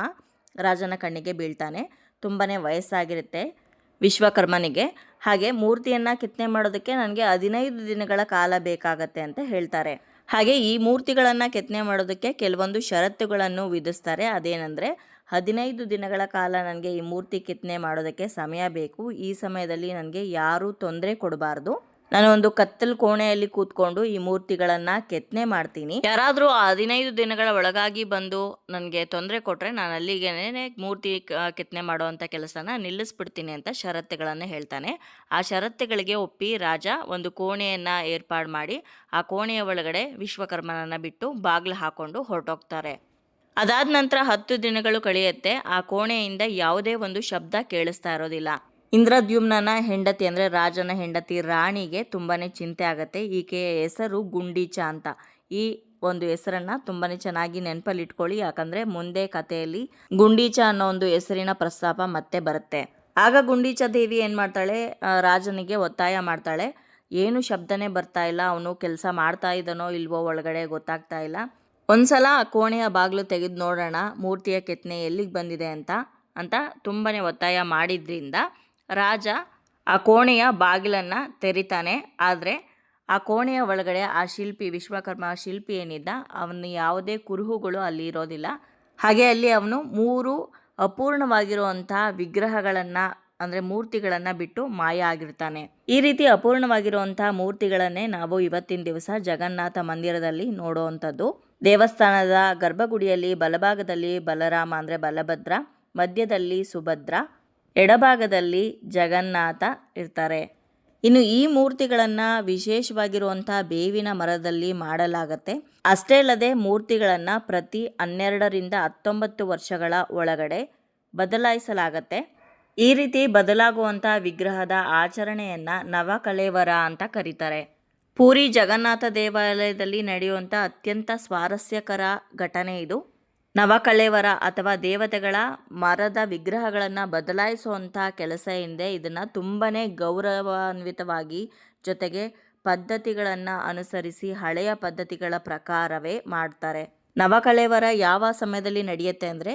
ರಾಜನ ಕಣ್ಣಿಗೆ ಬೀಳ್ತಾನೆ. ತುಂಬಾನೇ ವಯಸ್ಸಾಗಿರುತ್ತೆ ವಿಶ್ವಕರ್ಮನಿಗೆ. ಹಾಗೆ ಮೂರ್ತಿಯನ್ನ ಕೆತ್ತನೆ ಮಾಡೋದಕ್ಕೆ ನನಗೆ ಹದಿನೈದು ದಿನಗಳ ಕಾಲ ಬೇಕಾಗತ್ತೆ ಅಂತ ಹೇಳ್ತಾರೆ. ಹಾಗೆ ಈ ಮೂರ್ತಿಗಳನ್ನು ಕೆತ್ತನೆ ಮಾಡೋದಕ್ಕೆ ಕೆಲವೊಂದು ಷರತ್ತುಗಳನ್ನು ವಿಧಿಸ್ತಾರೆ. ಅದೇನೆಂದರೆ, ಹದಿನೈದು ದಿನಗಳ ಕಾಲ ನನಗೆ ಈ ಮೂರ್ತಿ ಕೆತ್ತನೆ ಮಾಡೋದಕ್ಕೆ ಸಮಯ ಬೇಕು. ಈ ಸಮಯದಲ್ಲಿ ನನಗೆ ಯಾರೂ ತೊಂದರೆ ಕೊಡಬಾರ್ದು. ನಾನು ಒಂದು ಕತ್ತಲು ಕೋಣೆಯಲ್ಲಿ ಕೂತ್ಕೊಂಡು ಈ ಮೂರ್ತಿಗಳನ್ನ ಕೆತ್ತನೆ ಮಾಡ್ತೀನಿ. ಯಾರಾದರೂ ಹದಿನೈದು ದಿನಗಳ ಒಳಗಾಗಿ ಬಂದು ನನಗೆ ತೊಂದರೆ ಕೊಟ್ರೆ ನಾನು ಅಲ್ಲಿಗೆ ಮೂರ್ತಿ ಕೆತ್ತನೆ ಮಾಡುವಂಥ ಕೆಲಸನ ನಿಲ್ಲಿಸ್ಬಿಡ್ತೀನಿ ಅಂತ ಷರತ್ತುಗಳನ್ನು ಹೇಳ್ತಾನೆ. ಆ ಷರತ್ತುಗಳಿಗೆ ಒಪ್ಪಿ ರಾಜ ಒಂದು ಕೋಣೆಯನ್ನ ಏರ್ಪಾಡು ಮಾಡಿ ಆ ಕೋಣೆಯ ಒಳಗಡೆ ವಿಶ್ವಕರ್ಮನನ್ನ ಬಿಟ್ಟು ಬಾಗಿಲು ಹಾಕೊಂಡು ಹೊರಟೋಗ್ತಾರೆ. ಅದಾದ ನಂತರ ಹತ್ತು ದಿನಗಳು ಕಳೆಯುತ್ತೆ. ಆ ಕೋಣೆಯಿಂದ ಯಾವುದೇ ಒಂದು ಶಬ್ದ ಕೇಳಿಸ್ತಾ ಇರೋದಿಲ್ಲ. ಇಂದ್ರದ್ಯುಮ್ನನ ಹೆಂಡತಿ ಅಂದರೆ ರಾಜನ ಹೆಂಡತಿ ರಾಣಿಗೆ ತುಂಬಾ ಚಿಂತೆ ಆಗುತ್ತೆ. ಈಕೆಯ ಹೆಸರು ಗುಂಡೀಚ ಅಂತ. ಈ ಒಂದು ಹೆಸರನ್ನು ತುಂಬಾ ಚೆನ್ನಾಗಿ ನೆನಪಲ್ಲಿ ಇಟ್ಕೊಳ್ಳಿ ಯಾಕಂದ್ರೆ ಮುಂದೆ ಕಥೆಯಲ್ಲಿ ಗುಂಡೀಚ ಅನ್ನೋ ಒಂದು ಹೆಸರಿನ ಪ್ರಸ್ತಾಪ ಮತ್ತೆ ಬರುತ್ತೆ. ಆಗ ಗುಂಡೀಚ ದೇವಿ ಏನು ಮಾಡ್ತಾಳೆ? ರಾಜನಿಗೆ ಒತ್ತಾಯ ಮಾಡ್ತಾಳೆ. ಏನು ಶಬ್ದನೇ ಬರ್ತಾ ಇಲ್ಲ. ಅವನು ಕೆಲಸ ಮಾಡ್ತಾ ಇದ್ದಾನೋ ಇಲ್ವೋ ಒಳಗಡೆ ಗೊತ್ತಾಗ್ತಾ ಇಲ್ಲ. ಒಂದ್ಸಲ ಆ ಕೋಣೆಯ ಬಾಗಿಲು ತೆಗೆದು ನೋಡೋಣ. ಮೂರ್ತಿಯ ಕೆತ್ತನೆ ಎಲ್ಲಿಗೆ ಬಂದಿದೆ ಅಂತ. ಅಂತ ತುಂಬಾ ಒತ್ತಾಯ ಮಾಡಿದ್ರಿಂದ ರಾಜ ಆ ಕೋಣೆಯ ಬಾಗಿಲನ್ನು ತೆರಿತಾನೆ. ಆದರೆ ಆ ಕೋಣೆಯ ಒಳಗಡೆ ಆ ಶಿಲ್ಪಿ, ವಿಶ್ವಕರ್ಮ ಶಿಲ್ಪಿ ಏನಿದ್ದ, ಅವನು ಯಾವುದೇ ಕುರುಹುಗಳು ಅಲ್ಲಿ ಇರೋದಿಲ್ಲ. ಹಾಗೆ ಅಲ್ಲಿ ಅವನು ಮೂರು ಅಪೂರ್ಣವಾಗಿರುವಂತಹ ವಿಗ್ರಹಗಳನ್ನು, ಅಂದರೆ ಮೂರ್ತಿಗಳನ್ನು ಬಿಟ್ಟು ಮಾಯ ಆಗಿರ್ತಾನೆ. ಈ ರೀತಿ ಅಪೂರ್ಣವಾಗಿರುವಂತಹ ಮೂರ್ತಿಗಳನ್ನೇ ನಾವು ಇವತ್ತಿನ ದಿವಸ ಜಗನ್ನಾಥ ಮಂದಿರದಲ್ಲಿ ನೋಡುವಂಥದ್ದು. ದೇವಸ್ಥಾನದ ಗರ್ಭಗುಡಿಯಲ್ಲಿ, ಬಲಭಾಗದಲ್ಲಿ ಬಲರಾಮ, ಅಂದರೆ ಬಲಭದ್ರ, ಮಧ್ಯದಲ್ಲಿ ಸುಭದ್ರ ಎಡಭಾಗದಲ್ಲಿ ಜಗನ್ನಾಥ ಇರ್ತಾರೆ. ಇನ್ನು ಈ ಮೂರ್ತಿಗಳನ್ನು ವಿಶೇಷವಾಗಿರುವಂತಹ ಬೇವಿನ ಮರದಲ್ಲಿ ಮಾಡಲಾಗತ್ತೆ. ಅಷ್ಟೇ ಅಲ್ಲದೆ ಮೂರ್ತಿಗಳನ್ನು ಪ್ರತಿ ಹನ್ನೆರಡರಿಂದ ಹತ್ತೊಂಬತ್ತು ವರ್ಷಗಳ ಒಳಗಡೆ ಬದಲಾಯಿಸಲಾಗತ್ತೆ. ಈ ರೀತಿ ಬದಲಾಗುವಂಥ ವಿಗ್ರಹದ ಆಚರಣೆಯನ್ನು ನವಕಲೇವರ ಅಂತ ಕರೀತಾರೆ. ಪೂರಿ ಜಗನ್ನಾಥ ದೇವಾಲಯದಲ್ಲಿ ನಡೆಯುವಂಥ ಅತ್ಯಂತ ಸ್ವಾರಸ್ಯಕರ ಘಟನೆ ಇದು. ನವಕಳೇವರ ಅಥವಾ ದೇವತೆಗಳ ಮರದ ವಿಗ್ರಹಗಳನ್ನು ಬದಲಾಯಿಸುವಂಥ ಕೆಲಸ ಹಿಂದೆ ಇದನ್ನು ತುಂಬನೇ ಗೌರವಾನ್ವಿತವಾಗಿ ಜೊತೆಗೆ ಪದ್ಧತಿಗಳನ್ನು ಅನುಸರಿಸಿ ಹಳೆಯ ಪದ್ಧತಿಗಳ ಪ್ರಕಾರವೇ ಮಾಡ್ತಾರೆ. ನವಕಳೆವರ ಯಾವ ಸಮಯದಲ್ಲಿ ನಡೆಯುತ್ತೆ ಅಂದರೆ,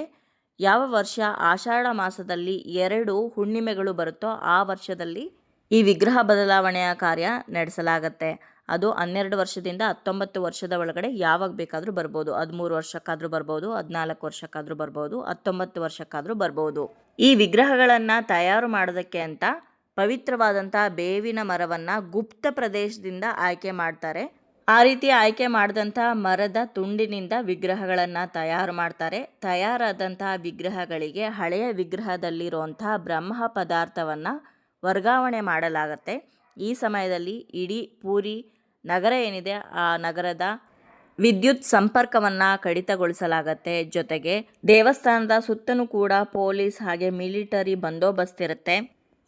ಯಾವ ವರ್ಷ ಆಷಾಢ ಮಾಸದಲ್ಲಿ ಎರಡು ಹುಣ್ಣಿಮೆಗಳು ಬರುತ್ತೋ ಆ ವರ್ಷದಲ್ಲಿ ಈ ವಿಗ್ರಹ ಬದಲಾವಣೆಯ ಕಾರ್ಯ ನಡೆಸಲಾಗತ್ತೆ. ಅದು ಹನ್ನೆರಡು ವರ್ಷದಿಂದ ಹತ್ತೊಂಬತ್ತು ವರ್ಷದ ಒಳಗಡೆ ಯಾವಾಗ ಬೇಕಾದರೂ ಬರ್ಬೋದು. ಹದಿಮೂರು ವರ್ಷಕ್ಕಾದರೂ ಬರ್ಬೋದು, ಹದಿನಾಲ್ಕು ವರ್ಷಕ್ಕಾದರೂ ಬರ್ಬೋದು, ಹತ್ತೊಂಬತ್ತು ವರ್ಷಕ್ಕಾದರೂ ಬರ್ಬೋದು. ಈ ವಿಗ್ರಹಗಳನ್ನು ತಯಾರು ಮಾಡೋದಕ್ಕೆ ಅಂತ ಪವಿತ್ರವಾದಂಥ ಬೇವಿನ ಮರವನ್ನು ಗುಪ್ತ ಪ್ರದೇಶದಿಂದ ಆಯ್ಕೆ ಮಾಡ್ತಾರೆ. ಆ ರೀತಿ ಆಯ್ಕೆ ಮಾಡಿದಂಥ ಮರದ ತುಂಡಿನಿಂದ ವಿಗ್ರಹಗಳನ್ನು ತಯಾರು ಮಾಡ್ತಾರೆ. ತಯಾರಾದಂತಹ ವಿಗ್ರಹಗಳಿಗೆ ಹಳೆಯ ವಿಗ್ರಹದಲ್ಲಿರುವಂತಹ ಬ್ರಹ್ಮ ಪದಾರ್ಥವನ್ನು ವರ್ಗಾವಣೆ ಮಾಡಲಾಗತ್ತೆ. ಈ ಸಮಯದಲ್ಲಿ ಇಡೀ ಪೂರಿ ನಗರ ಏನಿದೆ, ಆ ನಗರದ ವಿದ್ಯುತ್ ಸಂಪರ್ಕವನ್ನು ಕಡಿತಗೊಳಿಸಲಾಗತ್ತೆ. ಜೊತೆಗೆ ದೇವಸ್ಥಾನದ ಸುತ್ತಲೂ ಕೂಡ ಪೊಲೀಸ್ ಹಾಗೆ ಮಿಲಿಟರಿ ಬಂದೋಬಸ್ತ್ ಇರುತ್ತೆ.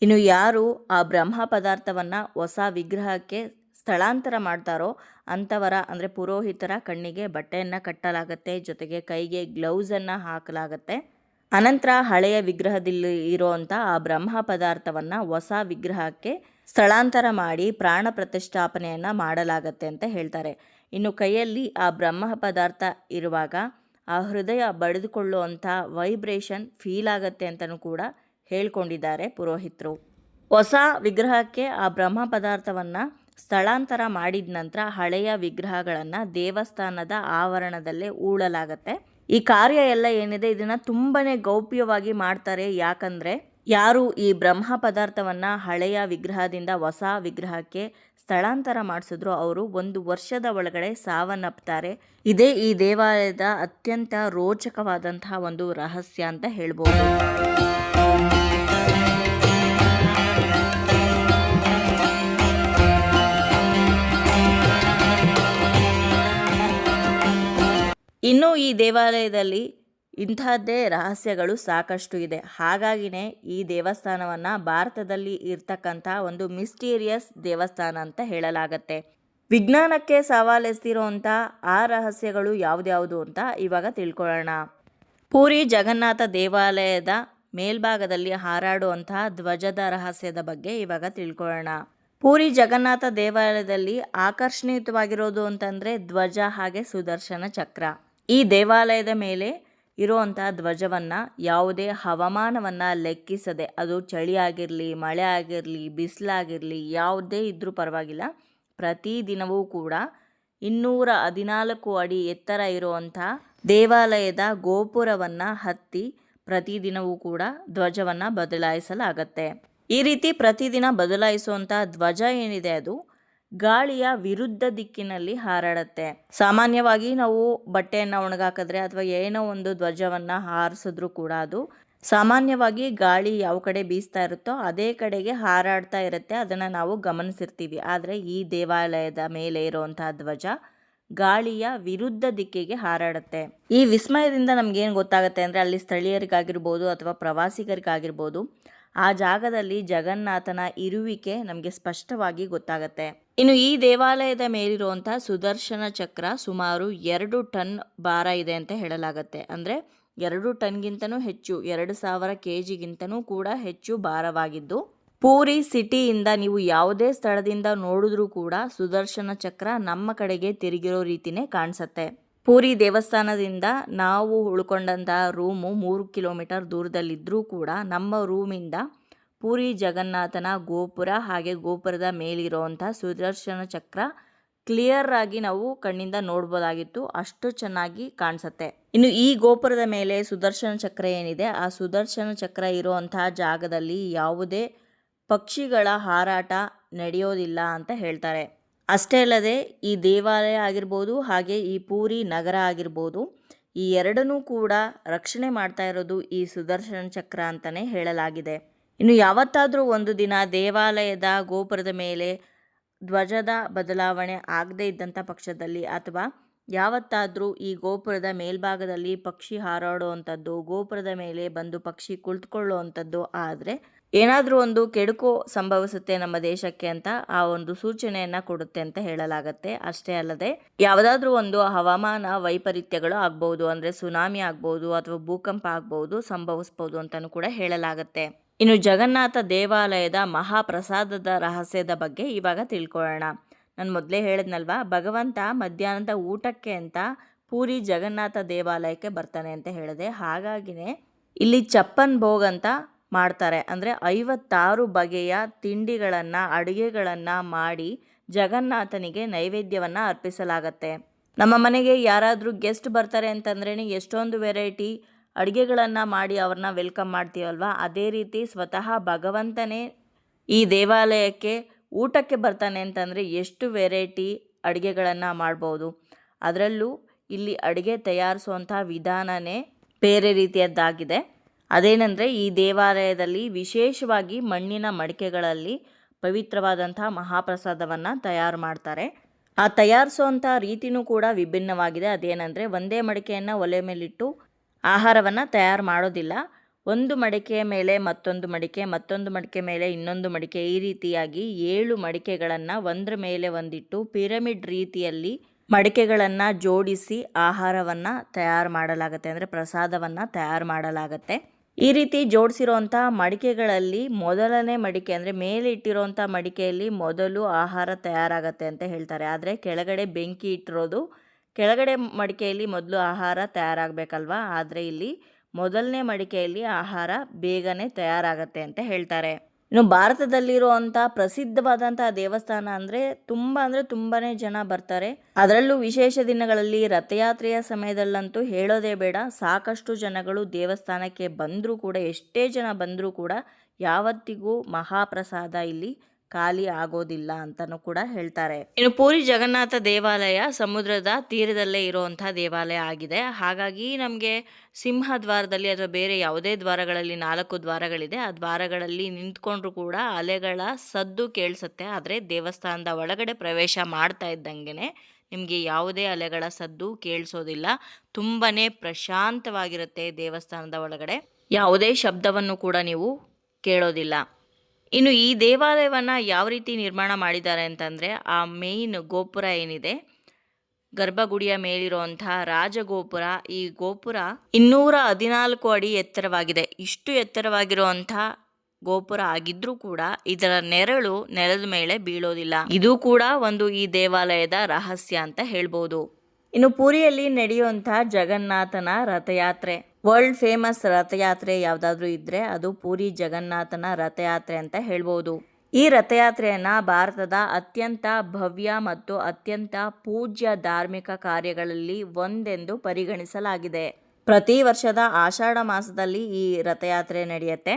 ಇನ್ನು ಯಾರು ಆ ಬ್ರಹ್ಮ ಪದಾರ್ಥವನ್ನು ಹೊಸ ವಿಗ್ರಹಕ್ಕೆ ಸ್ಥಳಾಂತರ ಮಾಡ್ತಾರೋ ಅಂಥವರ ಅಂದರೆ ಪುರೋಹಿತರ ಕಣ್ಣಿಗೆ ಬಟ್ಟೆಯನ್ನು ಕಟ್ಟಲಾಗತ್ತೆ. ಜೊತೆಗೆ ಕೈಗೆ ಗ್ಲೌಸನ್ನು ಹಾಕಲಾಗತ್ತೆ. ಅನಂತರ ಹಳೆಯ ವಿಗ್ರಹದಲ್ಲಿ ಇರೋವಂಥ ಆ ಬ್ರಹ್ಮ ಪದಾರ್ಥವನ್ನು ಹೊಸ ವಿಗ್ರಹಕ್ಕೆ ಸ್ಥಳಾಂತರ ಮಾಡಿ ಪ್ರಾಣ ಪ್ರತಿಷ್ಠಾಪನೆಯನ್ನು ಮಾಡಲಾಗತ್ತೆ ಅಂತ ಹೇಳ್ತಾರೆ. ಇನ್ನು ಕೈಯಲ್ಲಿ ಆ ಬ್ರಹ್ಮ ಪದಾರ್ಥ ಇರುವಾಗ ಆ ಹೃದಯ ಬಡಿದುಕೊಳ್ಳುವಂಥ ವೈಬ್ರೇಷನ್ ಫೀಲ್ ಆಗತ್ತೆ ಅಂತಲೂ ಕೂಡ ಹೇಳ್ಕೊಂಡಿದ್ದಾರೆ ಪುರೋಹಿತರು. ಹೊಸ ವಿಗ್ರಹಕ್ಕೆ ಆ ಬ್ರಹ್ಮ ಪದಾರ್ಥವನ್ನು ಸ್ಥಳಾಂತರ ಮಾಡಿದ ನಂತರ ಹಳೆಯ ವಿಗ್ರಹಗಳನ್ನು ದೇವಸ್ಥಾನದ ಆವರಣದಲ್ಲೇ ಊಳಲಾಗತ್ತೆ ಈ ಕಾರ್ಯ ಎಲ್ಲ ಏನಿದೆ, ಇದನ್ನು ತುಂಬಾ ಗೌಪ್ಯವಾಗಿ ಮಾಡ್ತಾರೆ. ಯಾಕಂದರೆ ಯಾರು ಈ ಬ್ರಹ್ಮ ಪದಾರ್ಥವನ್ನು ಹಳೆಯ ವಿಗ್ರಹದಿಂದ ಹೊಸ ವಿಗ್ರಹಕ್ಕೆ ಸ್ಥಳಾಂತರ ಮಾಡಿಸಿದ್ರು ಅವರು ಒಂದು ವರ್ಷದ ಒಳಗಡೆ ಸಾವನ್ನಪ್ತಾರೆ. ಇದೇ ಈ ದೇವಾಲಯದ ಅತ್ಯಂತ ರೋಚಕವಾದಂತಹ ಒಂದು ರಹಸ್ಯ ಅಂತ ಹೇಳ್ಬೋದು. ಇನ್ನು ಈ ದೇವಾಲಯದಲ್ಲಿ ಇಂತಹದ್ದೇ ರಹಸ್ಯಗಳು ಸಾಕಷ್ಟು ಇದೆ. ಹಾಗಾಗಿನೇ ಈ ದೇವಸ್ಥಾನವನ್ನು ಭಾರತದಲ್ಲಿ ಇರ್ತಕ್ಕಂಥ ಒಂದು ಮಿಸ್ಟೀರಿಯಸ್ ದೇವಸ್ಥಾನ ಅಂತ ಹೇಳಲಾಗತ್ತೆ. ವಿಜ್ಞಾನಕ್ಕೆ ಸವಾಲೆಸ್ತಿರೋಂಥ ಆ ರಹಸ್ಯಗಳು ಯಾವ್ದ್ಯಾವುದು ಅಂತ ಇವಾಗ ತಿಳ್ಕೊಳ್ಳೋಣ. ಪೂರಿ ಜಗನ್ನಾಥ ದೇವಾಲಯದ ಮೇಲ್ಭಾಗದಲ್ಲಿ ಹಾರಾಡುವಂತಹ ಧ್ವಜದ ರಹಸ್ಯದ ಬಗ್ಗೆ ಇವಾಗ ತಿಳ್ಕೊಳ್ಳೋಣ. ಪೂರಿ ಜಗನ್ನಾಥ ದೇವಾಲಯದಲ್ಲಿ ಆಕರ್ಷಣೀಯವಾಗಿರೋದು ಅಂತಂದರೆ ಧ್ವಜ ಹಾಗೆ ಸುದರ್ಶನ ಚಕ್ರ. ಈ ದೇವಾಲಯದ ಮೇಲೆ ಇರುವಂತಹ ಧ್ವಜವನ್ನು ಯಾವುದೇ ಹವಾಮಾನವನ್ನು ಲೆಕ್ಕಿಸದೆ, ಅದು ಚಳಿ ಆಗಿರಲಿ ಮಳೆ ಆಗಿರಲಿ ಬಿಸಿಲಾಗಿರಲಿ, ಯಾವುದೇ ಇದ್ದರೂ ಪರವಾಗಿಲ್ಲ. ಪ್ರತಿದಿನವೂ ಕೂಡ ಇನ್ನೂರ ಹದಿನಾಲ್ಕು ಅಡಿ ಎತ್ತರ ಇರುವಂಥ ದೇವಾಲಯದ ಗೋಪುರವನ್ನು ಹತ್ತಿ ಪ್ರತಿದಿನವೂ ಕೂಡ ಧ್ವಜವನ್ನು ಬದಲಾಯಿಸಲಾಗತ್ತೆ. ಈ ರೀತಿ ಪ್ರತಿದಿನ ಬದಲಾಯಿಸುವಂಥ ಧ್ವಜ ಏನಿದೆ ಅದು ಗಾಳಿಯ ವಿರುದ್ಧ ದಿಕ್ಕಿನಲ್ಲಿ ಹಾರಾಡುತ್ತೆ. ಸಾಮಾನ್ಯವಾಗಿ ನಾವು ಬಟ್ಟೆಯನ್ನು ಒಣಗಾಕಿದ್ರೆ ಅಥವಾ ಏನೋ ಒಂದು ಧ್ವಜವನ್ನು ಹಾರಿಸಿದ್ರೂ ಕೂಡ ಅದು ಸಾಮಾನ್ಯವಾಗಿ ಗಾಳಿ ಯಾವ ಕಡೆ ಬೀಸ್ತಾ ಇರುತ್ತೋ ಅದೇ ಕಡೆಗೆ ಹಾರಾಡ್ತಾ ಇರುತ್ತೆ. ಅದನ್ನು ನಾವು ಗಮನಿಸಿರ್ತೀವಿ. ಆದರೆ ಈ ದೇವಾಲಯದ ಮೇಲೆ ಇರುವಂತಹ ಧ್ವಜ ಗಾಳಿಯ ವಿರುದ್ಧ ದಿಕ್ಕಿಗೆ ಹಾರಾಡುತ್ತೆ. ಈ ವಿಸ್ಮಯದಿಂದ ನಮ್ಗೇನು ಗೊತ್ತಾಗುತ್ತೆ ಅಂದರೆ ಅಲ್ಲಿ ಸ್ಥಳೀಯರಿಗಾಗಿರ್ಬೋದು ಅಥವಾ ಪ್ರವಾಸಿಗರಿಗಾಗಿರ್ಬೋದು ಆ ಜಾಗದಲ್ಲಿ ಜಗನ್ನಾಥನ ಇರುವಿಕೆ ನಮಗೆ ಸ್ಪಷ್ಟವಾಗಿ ಗೊತ್ತಾಗತ್ತೆ. ಇನ್ನು ಈ ದೇವಾಲಯದ ಮೇಲಿರುವಂತಹ ಸುದರ್ಶನ ಚಕ್ರ ಸುಮಾರು ಎರಡು ಟನ್ ಭಾರ ಇದೆ ಅಂತ ಹೇಳಲಾಗತ್ತೆ. ಅಂದರೆ ಎರಡು ಟನ್ಗಿಂತನೂ ಹೆಚ್ಚು, ಎರಡು ಸಾವಿರ ಕೆ ಜಿಗಿಂತನೂ ಕೂಡ ಹೆಚ್ಚು ಭಾರವಾಗಿದ್ದು, ಪೂರಿ ಸಿಟಿಯಿಂದ ನೀವು ಯಾವುದೇ ಸ್ಥಳದಿಂದ ನೋಡಿದ್ರೂ ಕೂಡ ಸುದರ್ಶನ ಚಕ್ರ ನಮ್ಮ ಕಡೆಗೆ ತಿರುಗಿರೋ ರೀತಿನೇ ಕಾಣಿಸುತ್ತೆ. ಪೂರಿ ದೇವಸ್ಥಾನದಿಂದ ನಾವು ಉಳ್ಕೊಂಡಂತಹ ರೂಮು ಮೂರು ಕಿಲೋಮೀಟರ್ ದೂರದಲ್ಲಿದ್ದರೂ ಕೂಡ ನಮ್ಮ ರೂಮಿಂದ ಪೂರಿ ಜಗನ್ನಾಥನ ಗೋಪುರ ಹಾಗೆ ಗೋಪುರದ ಮೇಲಿರುವಂಥ ಸುದರ್ಶನ ಚಕ್ರ ಕ್ಲಿಯರ್ ಆಗಿ ನಾವು ಕಣ್ಣಿಂದ ನೋಡ್ಬೋದಾಗಿತ್ತು. ಅಷ್ಟು ಚೆನ್ನಾಗಿ ಕಾಣಿಸುತ್ತೆ. ಇನ್ನು ಈ ಗೋಪುರದ ಮೇಲೆ ಸುದರ್ಶನ ಚಕ್ರ ಏನಿದೆ, ಆ ಸುದರ್ಶನ ಚಕ್ರ ಇರುವಂತಹ ಜಾಗದಲ್ಲಿ ಯಾವುದೇ ಪಕ್ಷಿಗಳ ಹಾರಾಟ ನಡೆಯೋದಿಲ್ಲ ಅಂತ ಹೇಳ್ತಾರೆ. ಅಷ್ಟೇ ಅಲ್ಲದೆ ಈ ದೇವಾಲಯ ಆಗಿರ್ಬೋದು, ಹಾಗೆ ಈ ಪೂರಿ ನಗರ ಆಗಿರ್ಬೋದು, ಈ ಎರಡನ್ನೂ ಕೂಡ ರಕ್ಷಣೆ ಮಾಡ್ತಾ ಇರೋದು ಈ ಸುದರ್ಶನ ಚಕ್ರ ಅಂತಲೇ ಹೇಳಲಾಗಿದೆ. ಇನ್ನು ಯಾವತ್ತಾದರೂ ಒಂದು ದಿನ ದೇವಾಲಯದ ಗೋಪುರದ ಮೇಲೆ ಧ್ವಜದ ಬದಲಾವಣೆ ಆಗದೇ ಇದ್ದಂಥ ಪಕ್ಷದಲ್ಲಿ ಅಥವಾ ಯಾವತ್ತಾದರೂ ಈ ಗೋಪುರದ ಮೇಲ್ಭಾಗದಲ್ಲಿ ಪಕ್ಷಿ ಹಾರಾಡುವಂಥದ್ದು, ಗೋಪುರದ ಮೇಲೆ ಬಂದು ಪಕ್ಷಿ ಕುಳಿತುಕೊಳ್ಳುವಂಥದ್ದು ಆದರೆ ಏನಾದರೂ ಒಂದು ಕೆಡುಕು ಸಂಭವಿಸುತ್ತೆ ನಮ್ಮ ದೇಶಕ್ಕೆ ಅಂತ ಆ ಒಂದು ಸೂಚನೆಯನ್ನು ಕೊಡುತ್ತೆ ಅಂತ ಹೇಳಲಾಗತ್ತೆ. ಅಷ್ಟೇ ಅಲ್ಲದೆ ಯಾವುದಾದ್ರೂ ಒಂದು ಹವಾಮಾನ ವೈಪರೀತ್ಯಗಳು ಆಗ್ಬೋದು, ಅಂದರೆ ಸುನಾಮಿ ಆಗ್ಬೋದು ಅಥವಾ ಭೂಕಂಪ ಆಗ್ಬೋದು ಸಂಭವಿಸ್ಬೋದು ಅಂತಲೂ ಕೂಡ ಹೇಳಲಾಗತ್ತೆ. ಇನ್ನು ಜಗನ್ನಾಥ ದೇವಾಲಯದ ಮಹಾಪ್ರಸಾದದ ರಹಸ್ಯದ ಬಗ್ಗೆ ಇವಾಗ ತಿಳ್ಕೊಳ್ಳೋಣ. ನಾನು ಮೊದಲೇ ಹೇಳಿದ್ನಲ್ವಾ, ಭಗವಂತ ಮಧ್ಯಾಹ್ನದ ಊಟಕ್ಕೆ ಅಂತ ಪೂರಿ ಜಗನ್ನಾಥ ದೇವಾಲಯಕ್ಕೆ ಬರ್ತಾನೆ ಅಂತ ಹೇಳಿದೆ. ಹಾಗಾಗಿನೇ ಇಲ್ಲಿ ಚಪ್ಪನ್ ಭೋಗ್ ಅಂತ ಮಾಡ್ತಾರೆ. ಅಂದರೆ ಐವತ್ತಾರು ಬಗೆಯ ತಿಂಡಿಗಳನ್ನು, ಅಡುಗೆಗಳನ್ನು ಮಾಡಿ ಜಗನ್ನಾಥನಿಗೆ ನೈವೇದ್ಯವನ್ನು ಅರ್ಪಿಸಲಾಗತ್ತೆ. ನಮ್ಮ ಮನೆಗೆ ಯಾರಾದರೂ ಗೆಸ್ಟ್ ಬರ್ತಾರೆ ಅಂತಂದ್ರೆ ಎಷ್ಟೊಂದು ವೆರೈಟಿ ಅಡುಗೆಗಳನ್ನು ಮಾಡಿ ಅವ್ರನ್ನ ವೆಲ್ಕಮ್ ಮಾಡ್ತೀವಲ್ವ? ಅದೇ ರೀತಿ ಸ್ವತಃ ಭಗವಂತನೇ ಈ ದೇವಾಲಯಕ್ಕೆ ಊಟಕ್ಕೆ ಬರ್ತಾನೆ ಅಂತಂದರೆ ಎಷ್ಟು ವೆರೈಟಿ ಅಡುಗೆಗಳನ್ನು ಮಾಡ್ಬೋದು. ಅದರಲ್ಲೂ ಇಲ್ಲಿ ಅಡುಗೆ ತಯಾರಿಸುವಂಥ ವಿಧಾನನೇ ಬೇರೆ ರೀತಿಯದ್ದಾಗಿದೆ. ಅದೇನೆಂದರೆ ಈ ದೇವಾಲಯದಲ್ಲಿ ವಿಶೇಷವಾಗಿ ಮಣ್ಣಿನ ಮಡಿಕೆಗಳಲ್ಲಿ ಪವಿತ್ರವಾದಂಥ ಮಹಾಪ್ರಸಾದವನ್ನು ತಯಾರು ಮಾಡ್ತಾರೆ. ಆ ತಯಾರಿಸುವಂಥ ರೀತಿನೂ ಕೂಡ ವಿಭಿನ್ನವಾಗಿದೆ. ಅದೇನೆಂದರೆ ಒಂದೇ ಮಡಿಕೆಯನ್ನು ಒಲೆ ಮೇಲಿಟ್ಟು ಆಹಾರವನ್ನು ತಯಾರು ಮಾಡೋದಿಲ್ಲ. ಒಂದು ಮಡಿಕೆಯ ಮೇಲೆ ಮತ್ತೊಂದು ಮಡಿಕೆ ಮತ್ತೊಂದು ಮಡಿಕೆ ಮೇಲೆ ಇನ್ನೊಂದು ಮಡಿಕೆ, ಈ ರೀತಿಯಾಗಿ ಏಳು ಮಡಿಕೆಗಳನ್ನು ಒಂದರ ಮೇಲೆ ಒಂದಿಟ್ಟು ಪಿರಮಿಡ್ ರೀತಿಯಲ್ಲಿ ಮಡಿಕೆಗಳನ್ನು ಜೋಡಿಸಿ ಆಹಾರವನ್ನು ತಯಾರು ಮಾಡಲಾಗುತ್ತೆ. ಅಂದರೆ ಪ್ರಸಾದವನ್ನು ತಯಾರು ಮಾಡಲಾಗುತ್ತೆ. ಈ ರೀತಿ ಜೋಡಿಸಿರೋಂಥ ಮಡಿಕೆಗಳಲ್ಲಿ ಮೊದಲನೇ ಮಡಿಕೆ ಅಂದರೆ ಮೇಲೆ ಮಡಿಕೆಯಲ್ಲಿ ಮೊದಲು ಆಹಾರ ತಯಾರಾಗತ್ತೆ ಅಂತ ಹೇಳ್ತಾರೆ. ಆದರೆ ಕೆಳಗಡೆ ಬೆಂಕಿ ಇಟ್ಟಿರೋದು ಕೆಳಗಡೆ ಮಡಿಕೆಯಲ್ಲಿ ಮೊದಲು ಆಹಾರ ತಯಾರಾಗಬೇಕಲ್ವಾ? ಆದರೆ ಇಲ್ಲಿ ಮೊದಲನೇ ಮಡಿಕೆಯಲ್ಲಿ ಆಹಾರ ಬೇಗನೆ ತಯಾರಾಗತ್ತೆ ಅಂತ ಹೇಳ್ತಾರೆ. ಇನ್ನು ಭಾರತದಲ್ಲಿರುವಂಥ ಪ್ರಸಿದ್ಧವಾದಂತಹ ದೇವಸ್ಥಾನ ಅಂದರೆ ತುಂಬ ಅಂದರೆ ತುಂಬಾನೇ ಜನ ಬರ್ತಾರೆ. ಅದರಲ್ಲೂ ವಿಶೇಷ ದಿನಗಳಲ್ಲಿ ರಥಯಾತ್ರೆಯ ಸಮಯದಲ್ಲಂತೂ ಹೇಳೋದೇ ಬೇಡ. ಸಾಕಷ್ಟು ಜನಗಳು ದೇವಸ್ಥಾನಕ್ಕೆ ಬಂದರೂ ಕೂಡ, ಎಷ್ಟೇ ಜನ ಬಂದರೂ ಕೂಡ ಯಾವತ್ತಿಗೂ ಮಹಾಪ್ರಸಾದ ಇಲ್ಲಿ ಖಾಲಿ ಆಗೋದಿಲ್ಲ ಅಂತಲೂ ಕೂಡ ಹೇಳ್ತಾರೆ. ಇನ್ನು ಪೂರಿ ಜಗನ್ನಾಥ ದೇವಾಲಯ ಸಮುದ್ರದ ತೀರದಲ್ಲೇ ಇರುವಂತಹ ದೇವಾಲಯ ಆಗಿದೆ. ಹಾಗಾಗಿ ನಮಗೆ ಸಿಂಹದ್ವಾರದಲ್ಲಿ ಅಥವಾ ಬೇರೆ ಯಾವುದೇ ದ್ವಾರಗಳಲ್ಲಿ ನಾಲ್ಕು ದ್ವಾರಗಳಿದೆ. ಆ ದ್ವಾರಗಳಲ್ಲಿ ನಿಂತ್ಕೊಂಡ್ರು ಕೂಡ ಅಲೆಗಳ ಸದ್ದು ಕೇಳಿಸುತ್ತೆ. ಆದರೆ ದೇವಸ್ಥಾನದ ಒಳಗಡೆ ಪ್ರವೇಶ ಮಾಡ್ತಾ ಇದ್ದಂಗೆನೆ ನಿಮಗೆ ಯಾವುದೇ ಅಲೆಗಳ ಸದ್ದು ಕೇಳಿಸೋದಿಲ್ಲ. ತುಂಬನೇ ಪ್ರಶಾಂತವಾಗಿರುತ್ತೆ ದೇವಸ್ಥಾನದ ಒಳಗಡೆ. ಯಾವುದೇ ಶಬ್ದವನ್ನು ಕೂಡ ನೀವು ಕೇಳೋದಿಲ್ಲ. ಇನ್ನು ಈ ದೇವಾಲಯವನ್ನು ಯಾವ ರೀತಿ ನಿರ್ಮಾಣ ಮಾಡಿದ್ದಾರೆ ಅಂತಂದರೆ, ಆ ಮೇಯ್ನ್ ಗೋಪುರ ಏನಿದೆ, ಗರ್ಭಗುಡಿಯ ಮೇಲಿರುವಂತಹ ರಾಜಗೋಪುರ, ಈ ಗೋಪುರ ಇನ್ನೂರ ಹದಿನಾಲ್ಕು ಅಡಿ ಎತ್ತರವಾಗಿದೆ. ಇಷ್ಟು ಎತ್ತರವಾಗಿರುವಂತಹ ಗೋಪುರ ಆಗಿದ್ರೂ ಕೂಡ ಇದರ ನೆರಳು ನೆಲದ ಮೇಲೆ ಬೀಳೋದಿಲ್ಲ. ಇದು ಕೂಡ ಒಂದು ಈ ದೇವಾಲಯದ ರಹಸ್ಯ ಅಂತ ಹೇಳ್ಬೋದು. ಇನ್ನು ಪುರಿಯಲ್ಲಿ ನಡೆಯುವಂತಹ ಜಗನ್ನಾಥನ ರಥಯಾತ್ರೆ. ವರ್ಲ್ಡ್ ಫೇಮಸ್ ರಥಯಾತ್ರೆ ಯಾವುದಾದ್ರೂ ಇದ್ದರೆ ಅದು ಪೂರಿ ಜಗನ್ನಾಥನ ರಥಯಾತ್ರೆ ಅಂತ ಹೇಳ್ಬೋದು. ಈ ರಥಯಾತ್ರೆಯನ್ನು ಭಾರತದ ಅತ್ಯಂತ ಭವ್ಯ ಮತ್ತು ಅತ್ಯಂತ ಪೂಜ್ಯ ಧಾರ್ಮಿಕ ಕಾರ್ಯಗಳಲ್ಲಿ ಒಂದೆಂದು ಪರಿಗಣಿಸಲಾಗಿದೆ. ಪ್ರತಿ ವರ್ಷದ ಆಷಾಢ ಮಾಸದಲ್ಲಿ ಈ ರಥಯಾತ್ರೆ ನಡೆಯುತ್ತೆ.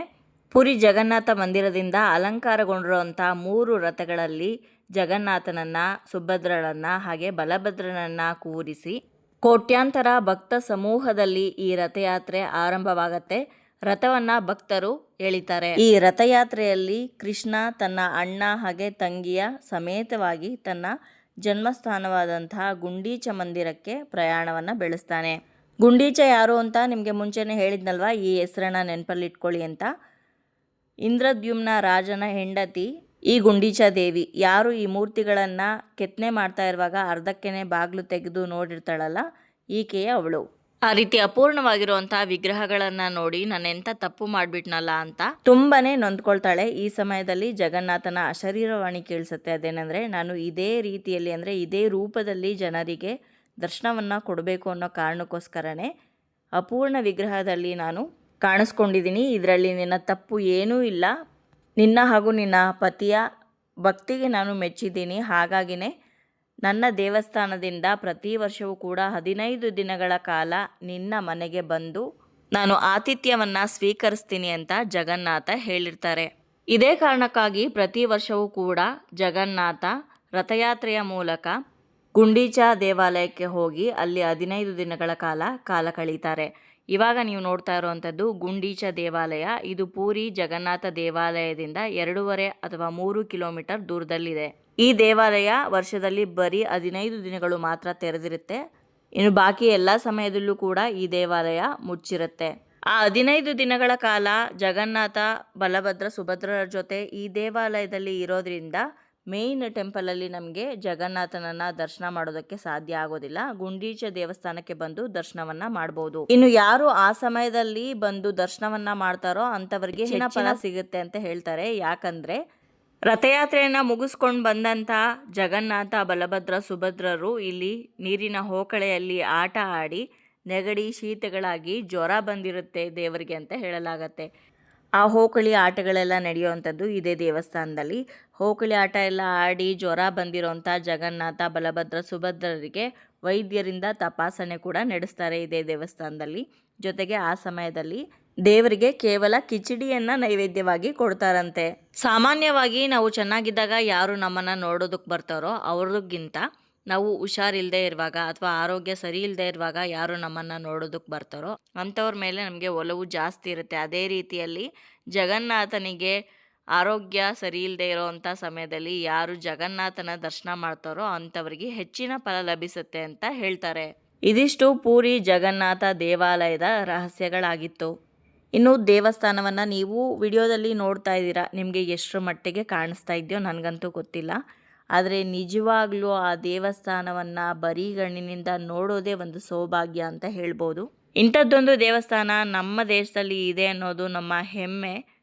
ಪುರಿ ಜಗನ್ನಾಥ ಮಂದಿರದಿಂದ ಅಲಂಕಾರಗೊಂಡಿರುವಂಥ ಮೂರು ರಥಗಳಲ್ಲಿ ಜಗನ್ನಾಥನನ್ನು, ಸುಭದ್ರಳನ್ನು ಹಾಗೆ ಬಲಭದ್ರನನ್ನು ಕೂರಿಸಿ ಕೋಟ್ಯಾಂತರ ಭಕ್ತ ಸಮೂಹದಲ್ಲಿ ಈ ರಥಯಾತ್ರೆ ಆರಂಭವಾಗತ್ತೆ. ರಥವನ್ನ ಭಕ್ತರು ಎಳಿತಾರೆ. ಈ ರಥಯಾತ್ರೆಯಲ್ಲಿ ಕೃಷ್ಣ ತನ್ನ ಅಣ್ಣ ಹಾಗೆ ತಂಗಿಯ ಸಮೇತವಾಗಿ ತನ್ನ ಜನ್ಮಸ್ಥಾನವಾದಂತಹ ಗುಂಡೀಚ ಮಂದಿರಕ್ಕೆ ಪ್ರಯಾಣವನ್ನ ಬೆಳೆಸ್ತಾನೆ. ಗುಂಡೀಚ ಯಾರು ಅಂತ ನಿಮಗೆ ಮುಂಚೆನೆ ಹೇಳಿದ್ನಲ್ವಾ? ಈ ಹೆಸರನ್ನ ನೆನಪಲ್ಲಿಟ್ಕೊಳ್ಳಿ ಅಂತ. ಇಂದ್ರದ್ಯುಮ್ನ ರಾಜನ ಹೆಂಡತಿ ಈ ಗುಂಡೀಚಾ ದೇವಿ ಯಾರು ಈ ಮೂರ್ತಿಗಳನ್ನು ಕೆತ್ತನೆ ಮಾಡ್ತಾ ಇರುವಾಗ ಅರ್ಧಕ್ಕೆನೆ ಬಾಗಿಲು ತೆಗೆದು ನೋಡಿರ್ತಾಳಲ್ಲ ಈಕೆಯೇ ಅವಳು. ಆ ರೀತಿ ಅಪೂರ್ಣವಾಗಿರುವಂತಹ ವಿಗ್ರಹಗಳನ್ನ ನೋಡಿ ನಾನು ಎಂತ ತಪ್ಪು ಮಾಡ್ಬಿಟ್ನಲ್ಲ ಅಂತ? ತುಂಬಾನೇ ನೊಂದ್ಕೊಳ್ತಾಳೆ. ಈ ಸಮಯದಲ್ಲಿ ಜಗನ್ನಾಥನ ಅಶರೀರವಾಣಿ ಕೇಳಿಸುತ್ತೆ. ಅದೇನಂದ್ರೆ ನಾನು ಇದೇ ರೀತಿಯಲ್ಲಿ ಅಂದ್ರೆ ಇದೇ ರೂಪದಲ್ಲಿ ಜನರಿಗೆ ದರ್ಶನವನ್ನ ಕೊಡಬೇಕು ಅನ್ನೋ ಕಾರಣಕ್ಕೋಸ್ಕರನೇ ಅಪೂರ್ಣ ವಿಗ್ರಹದಲ್ಲಿ ನಾನು ಕಾಣಿಸ್ಕೊಂಡಿದ್ದೀನಿ. ಇದರಲ್ಲಿ ನಿನ್ನ ತಪ್ಪು ಏನೂ ಇಲ್ಲ. ನಿನ್ನ ಹಾಗೂ ನಿನ್ನ ಪತಿಯ ಭಕ್ತಿಗೆ ನಾನು ಮೆಚ್ಚಿದ್ದೀನಿ. ಹಾಗಾಗಿನೇ ನನ್ನ ದೇವಸ್ಥಾನದಿಂದ ಪ್ರತಿ ವರ್ಷವೂ ಕೂಡ ಹದಿನೈದು ದಿನಗಳ ಕಾಲ ನಿನ್ನ ಮನೆಗೆ ಬಂದು ನಾನು ಆತಿಥ್ಯವನ್ನು ಸ್ವೀಕರಿಸ್ತೀನಿ ಅಂತ ಜಗನ್ನಾಥ ಹೇಳಿರ್ತಾರೆ. ಇದೇ ಕಾರಣಕ್ಕಾಗಿ ಪ್ರತಿ ವರ್ಷವೂ ಕೂಡ ಜಗನ್ನಾಥ ರಥಯಾತ್ರೆಯ ಮೂಲಕ ಗುಂಡೀಚಾ ದೇವಾಲಯಕ್ಕೆ ಹೋಗಿ ಅಲ್ಲಿ ಹದಿನೈದು ದಿನಗಳ ಕಾಲ ಕಾಲ ಕಳೀತಾರೆ. ಇವಾಗ ನೀವು ನೋಡ್ತಾ ಇರುವಂಥದ್ದು ಗುಂಡೀಚ ದೇವಾಲಯ. ಇದು ಪೂರಿ ಜಗನ್ನಾಥ ದೇವಾಲಯದಿಂದ ಎರಡೂವರೆ ಅಥವಾ ಮೂರು ಕಿಲೋಮೀಟರ್ ದೂರದಲ್ಲಿದೆ. ಈ ದೇವಾಲಯ ವರ್ಷದಲ್ಲಿ ಬರೀ ಹದಿನೈದು ದಿನಗಳು ಮಾತ್ರ ತೆರೆದಿರುತ್ತೆ. ಇನ್ನು ಬಾಕಿ ಎಲ್ಲ ಸಮಯದಲ್ಲೂ ಕೂಡ ಈ ದೇವಾಲಯ ಮುಚ್ಚಿರುತ್ತೆ. ಆ ಹದಿನೈದು ದಿನಗಳ ಕಾಲ ಜಗನ್ನಾಥ, ಬಲಭದ್ರ ಸುಭದ್ರರ ಜೊತೆ ಈ ದೇವಾಲಯದಲ್ಲಿ ಇರೋದ್ರಿಂದ ಮೇಯ್ನ್ ಟೆಂಪಲಲ್ಲಿ ನಮಗೆ ಜಗನ್ನಾಥನನ್ನ ದರ್ಶನ ಮಾಡೋದಕ್ಕೆ ಸಾಧ್ಯ ಆಗೋದಿಲ್ಲ. ಗುಂಡೀಚ ದೇವಸ್ಥಾನಕ್ಕೆ ಬಂದು ದರ್ಶನವನ್ನ ಮಾಡಬಹುದು ಇನ್ನು ಯಾರು ಆ ಸಮಯದಲ್ಲಿ ಬಂದು ದರ್ಶನವನ್ನ ಮಾಡ್ತಾರೋ ಅಂತವರಿಗೆ ಹೆಚ್ಚಿನ ಫಲ ಸಿಗುತ್ತೆ ಅಂತ ಹೇಳ್ತಾರೆ. ಯಾಕಂದ್ರೆ ರಥಯಾತ್ರೆಯನ್ನ ಮುಗಿಸ್ಕೊಂಡು ಬಂದಂತ ಜಗನ್ನಾಥ ಬಲಭದ್ರ ಸುಭದ್ರರು ಇಲ್ಲಿ ನೀರಿನ ಹೋಕಳೆಯಲ್ಲಿ ಆಟ ಆಡಿ ನೆಗಡಿ ಶೀತಗಳಾಗಿ ಜ್ವರ ಬಂದಿರುತ್ತೆ ದೇವರಿಗೆ ಅಂತ ಹೇಳಲಾಗತ್ತೆ. ಆ ಹೋಕಳಿ ಆಟಗಳೆಲ್ಲ ನಡೆಯುವಂಥದ್ದು ಇದೇ ದೇವಸ್ಥಾನದಲ್ಲಿ. ಹೋಕಳಿ ಆಟ ಎಲ್ಲ ಆಡಿ ಜ್ವರ ಬಂದಿರೋಂಥ ಜಗನ್ನಾಥ, ಬಲಭದ್ರ, ಸುಭದ್ರರಿಗೆ ವೈದ್ಯರಿಂದ ತಪಾಸಣೆ ಕೂಡ ನಡೆಸ್ತಾರೆ ಇದೇ ದೇವಸ್ಥಾನದಲ್ಲಿ. ಜೊತೆಗೆ ಆ ಸಮಯದಲ್ಲಿ ದೇವರಿಗೆ ಕೇವಲ ಕಿಚಡಿಯನ್ನು ನೈವೇದ್ಯವಾಗಿ ಕೊಡ್ತಾರಂತೆ. ಸಾಮಾನ್ಯವಾಗಿ ನಾವು ಚೆನ್ನಾಗಿದ್ದಾಗ ಯಾರು ನಮ್ಮನ್ನು ನೋಡೋದಕ್ಕೆ ಬರ್ತಾರೋ ಅವ್ರಿಗಿಂತ ನಾವು ಹುಷಾರಿಲ್ಲದೆ ಇರುವಾಗ ಅಥವಾ ಆರೋಗ್ಯ ಸರಿ ಇಲ್ಲದೆ ಇರುವಾಗ ಯಾರು ನಮ್ಮನ್ನು ನೋಡೋದಕ್ಕೆ ಬರ್ತಾರೋ ಅಂಥವ್ರ ಮೇಲೆ ನಮಗೆ ಒಲವು ಜಾಸ್ತಿ ಇರುತ್ತೆ. ಅದೇ ರೀತಿಯಲ್ಲಿ ಜಗನ್ನಾಥನಿಗೆ ಆರೋಗ್ಯ ಸರಿ ಇಲ್ಲದೆ ಇರೋವಂಥ ಸಮಯದಲ್ಲಿ ಯಾರು ಜಗನ್ನಾಥನ ದರ್ಶನ ಮಾಡ್ತಾರೋ ಅಂಥವ್ರಿಗೆ ಹೆಚ್ಚಿನ ಫಲ ಲಭಿಸುತ್ತೆ ಅಂತ ಹೇಳ್ತಾರೆ. ಇದಿಷ್ಟು ಪೂರಿ ಜಗನ್ನಾಥ ದೇವಾಲಯದ ರಹಸ್ಯಗಳಾಗಿತ್ತು. ಇನ್ನು ದೇವಸ್ಥಾನವನ್ನು ನೀವು ವಿಡಿಯೋದಲ್ಲಿ ನೋಡ್ತಾ ಇದ್ದೀರಾ, ನಿಮಗೆ ಎಷ್ಟರ ಮಟ್ಟಿಗೆ ಕಾಣಿಸ್ತಾ ಇದೆಯೋ ನನಗಂತೂ ಗೊತ್ತಿಲ್ಲ. ಆದರೆ ನಿಜವಾಗ್ಲೂ ಆ ದೇವಸ್ಥಾನವನ್ನು ಬರೀ ಗಣ್ಣಿನಿಂದ ನೋಡೋದೇ ಒಂದು ಸೌಭಾಗ್ಯ ಅಂತ ಹೇಳ್ಬೋದು. ಇಂಥದ್ದೊಂದು ದೇವಸ್ಥಾನ ನಮ್ಮ ದೇಶದಲ್ಲಿ ಇದೆ ಅನ್ನೋದು ನಮ್ಮ ಹೆಮ್ಮೆ.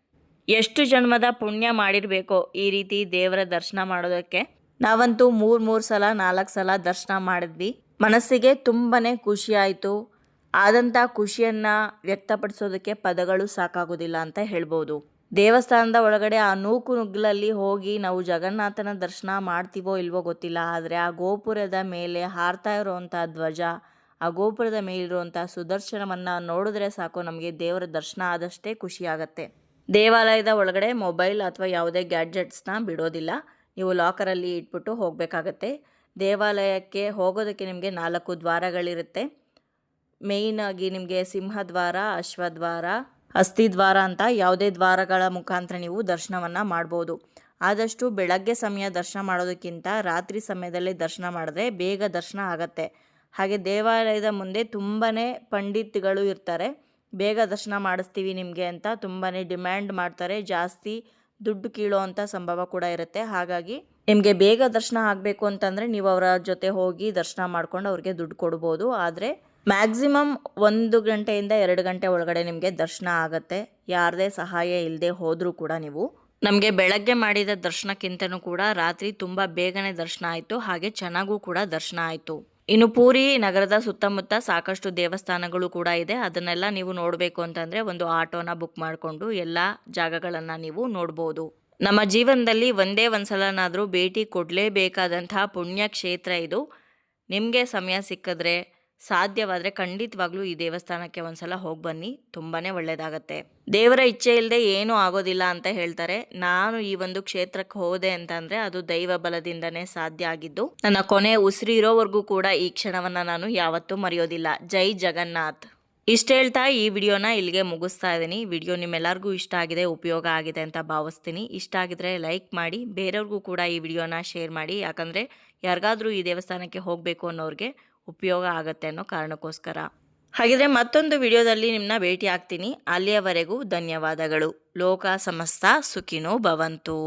ಎಷ್ಟು ಜನ್ಮದ ಪುಣ್ಯ ಮಾಡಿರಬೇಕೋ ಈ ರೀತಿ ದೇವರ ದರ್ಶನ ಮಾಡೋದಕ್ಕೆ. ನಾವಂತೂ ಮೂರು ಮೂರು ಸಲ, ನಾಲ್ಕು ಸಲ ದರ್ಶನ ಮಾಡಿದ್ವಿ. ಮನಸ್ಸಿಗೆ ತುಂಬಾ ಖುಷಿ ಆಯಿತು. ಆದಂಥ ಖುಷಿಯನ್ನು ವ್ಯಕ್ತಪಡಿಸೋದಕ್ಕೆ ಪದಗಳು ಸಾಕಾಗೋದಿಲ್ಲ ಅಂತ ಹೇಳ್ಬೋದು. ದೇವಸ್ಥಾನದ ಒಳಗಡೆ ಆ ನೂಕು ನುಗ್ಗಲಲ್ಲಿ ಹೋಗಿ ನಾವು ಜಗನ್ನಾಥನ ದರ್ಶನ ಮಾಡ್ತೀವೋ ಇಲ್ವೋ ಗೊತ್ತಿಲ್ಲ, ಆದರೆ ಆ ಗೋಪುರದ ಮೇಲೆ ಹಾರ್ತಾ ಇರುವಂಥ ಧ್ವಜ, ಆ ಗೋಪುರದ ಮೇಲಿರುವಂಥ ಸುದರ್ಶನವನ್ನು ನೋಡಿದ್ರೆ ಸಾಕು, ನಮಗೆ ದೇವರ ದರ್ಶನ ಆದಷ್ಟೇ ಖುಷಿಯಾಗತ್ತೆ ದೇವಾಲಯದ ಒಳಗಡೆ ಮೊಬೈಲ್ ಅಥವಾ ಯಾವುದೇ ಗ್ಯಾಡ್ಜೆಟ್ಸ್ನ ಬಿಡೋದಿಲ್ಲ, ನೀವು ಲಾಕರಲ್ಲಿ ಇಟ್ಬಿಟ್ಟು ಹೋಗಬೇಕಾಗತ್ತೆ. ದೇವಾಲಯಕ್ಕೆ ಹೋಗೋದಕ್ಕೆ ನಿಮಗೆ ನಾಲ್ಕು ದ್ವಾರಗಳಿರುತ್ತೆ. ಮೇಯ್ನಾಗಿ ನಿಮಗೆ ಸಿಂಹದ್ವಾರ, ಅಶ್ವದ್ವಾರ ಹಸ್ತಿದ್ವಾರ ಅಂತ ಯಾವುದೇ ದ್ವಾರಗಳ ಮುಖಾಂತರ ನೀವು ದರ್ಶನವನ್ನು ಮಾಡ್ಬೋದು. ಆದಷ್ಟು ಬೆಳಗ್ಗೆ ಸಮಯ ದರ್ಶನ ಮಾಡೋದಕ್ಕಿಂತ ರಾತ್ರಿ ಸಮಯದಲ್ಲಿ ದರ್ಶನ ಮಾಡಿದ್ರೆ ಬೇಗ ದರ್ಶನ ಆಗತ್ತೆ. ಹಾಗೆ ದೇವಾಲಯದ ಮುಂದೆ ತುಂಬಾ ಪಂಡಿತ್ಗಳು ಇರ್ತಾರೆ. ಬೇಗ ದರ್ಶನ ಮಾಡಿಸ್ತೀವಿ ನಿಮಗೆ ಅಂತ ತುಂಬಾ ಡಿಮ್ಯಾಂಡ್ ಮಾಡ್ತಾರೆ. ಜಾಸ್ತಿ ದುಡ್ಡು ಕೀಳೋ ಅಂಥ ಸಂಭವ ಕೂಡ ಇರುತ್ತೆ. ಹಾಗಾಗಿ ನಿಮಗೆ ಬೇಗ ದರ್ಶನ ಆಗಬೇಕು ಅಂತಂದರೆ ನೀವು ಅವರ ಜೊತೆ ಹೋಗಿ ದರ್ಶನ ಮಾಡ್ಕೊಂಡು ಅವ್ರಿಗೆ ದುಡ್ಡು ಕೊಡ್ಬೋದು. ಆದರೆ ಮ್ಯಾಕ್ಸಿಮಮ್ ಒಂದು ಗಂಟೆಯಿಂದ ಎರಡು ಗಂಟೆ ಒಳಗಡೆ ನಿಮಗೆ ದರ್ಶನ ಆಗುತ್ತೆ. ಯಾರದೇ ಸಹಾಯ ಇಲ್ಲದೆ ಹೋದರೂ ಕೂಡ ನೀವು. ನಮಗೆ ಬೆಳಗ್ಗೆ ಮಾಡಿದ ದರ್ಶನಕ್ಕಿಂತನೂ ಕೂಡ ರಾತ್ರಿ ತುಂಬ ಬೇಗನೆ ದರ್ಶನ ಆಯಿತು. ಹಾಗೆ ಚೆನ್ನಾಗೂ ಕೂಡ ದರ್ಶನ ಆಯಿತು. ಇನ್ನು ಪೂರಿ ನಗರದ ಸುತ್ತಮುತ್ತ ಸಾಕಷ್ಟು ದೇವಸ್ಥಾನಗಳು ಕೂಡ ಇದೆ. ಅದನ್ನೆಲ್ಲ ನೀವು ನೋಡಬೇಕು ಅಂತಂದರೆ ಒಂದು ಆಟೋನ ಬುಕ್ ಮಾಡಿಕೊಂಡು ಎಲ್ಲ ಜಾಗಗಳನ್ನು ನೀವು ನೋಡ್ಬೋದು. ನಮ್ಮ ಜೀವನದಲ್ಲಿ ಒಂದೇ ಒಂದ್ಸಲನಾದರೂ ಭೇಟಿ ಕೊಡಲೇಬೇಕಾದಂತಹ ಪುಣ್ಯ ಕ್ಷೇತ್ರ ಇದು. ನಿಮಗೆ ಸಮಯ ಸಿಕ್ಕಿದ್ರೆ ಸಾಧ್ಯವಾದರೆ ಖಂಡಿತವಾಗ್ಲೂ ಈ ದೇವಸ್ಥಾನಕ್ಕೆ ಒಂದ್ಸಲ ಹೋಗಿ ಬನ್ನಿ. ತುಂಬಾ ಒಳ್ಳೆಯದಾಗತ್ತೆ ದೇವರ ಇಚ್ಛೆ ಇಲ್ಲದೆ ಏನೂ ಆಗೋದಿಲ್ಲ ಅಂತ ಹೇಳ್ತಾರೆ. ನಾನು ಈ ಒಂದು ಕ್ಷೇತ್ರಕ್ಕೆ ಹೋದೆ ಅಂತಂದರೆ ಅದು ದೈವ ಬಲದಿಂದನೇ ಸಾಧ್ಯ ಆಗಿದ್ದು, ನನ್ನ ಕೊನೆ ಉಸಿರಿರೋವರೆಗೂ ಕೂಡ ಈ ಕ್ಷಣವನ್ನು ನಾನು ಯಾವತ್ತೂ ಮರೆಯೋದಿಲ್ಲ. ಜೈ ಜಗನ್ನಾಥ್. ಇಷ್ಟ ಹೇಳ್ತಾ ಈ ವಿಡಿಯೋನ ಇಲ್ಲಿಗೆ ಮುಗಿಸ್ತಾ ಇದ್ದೀನಿ. ವಿಡಿಯೋ ನಿಮ್ಮೆಲ್ಲರಿಗೂ ಇಷ್ಟ ಆಗಿದೆ, ಉಪಯೋಗ ಆಗಿದೆ ಅಂತ ಭಾವಿಸ್ತೀನಿ. ಇಷ್ಟ ಆಗಿದ್ರೆ ಲೈಕ್ ಮಾಡಿ, ಬೇರೆಯವ್ರಿಗೂ ಕೂಡ ಈ ವಿಡಿಯೋನ ಶೇರ್ ಮಾಡಿ. ಯಾಕಂದರೆ ಯಾರಿಗಾದ್ರೂ ಈ ದೇವಸ್ಥಾನಕ್ಕೆ ಹೋಗಬೇಕು ಅನ್ನೋರಿಗೆ ಉಪಯೋಗ ಆಗುತ್ತೆ ಅನ್ನೋ ಕಾರಣಕ್ಕೋಸ್ಕರ. ಹಾಗಿದ್ರೆ ಮತ್ತೊಂದು ವಿಡಿಯೋದಲ್ಲಿ ನಿಮ್ಮನ್ನ ಭೇಟಿ ಆಗ್ತೀನಿ. ಅಲ್ಲಿಯವರೆಗೂ ಧನ್ಯವಾದಗಳು. ಲೋಕ ಸಮಸ್ತ ಸುಖಿನೋ ಭವಂತು.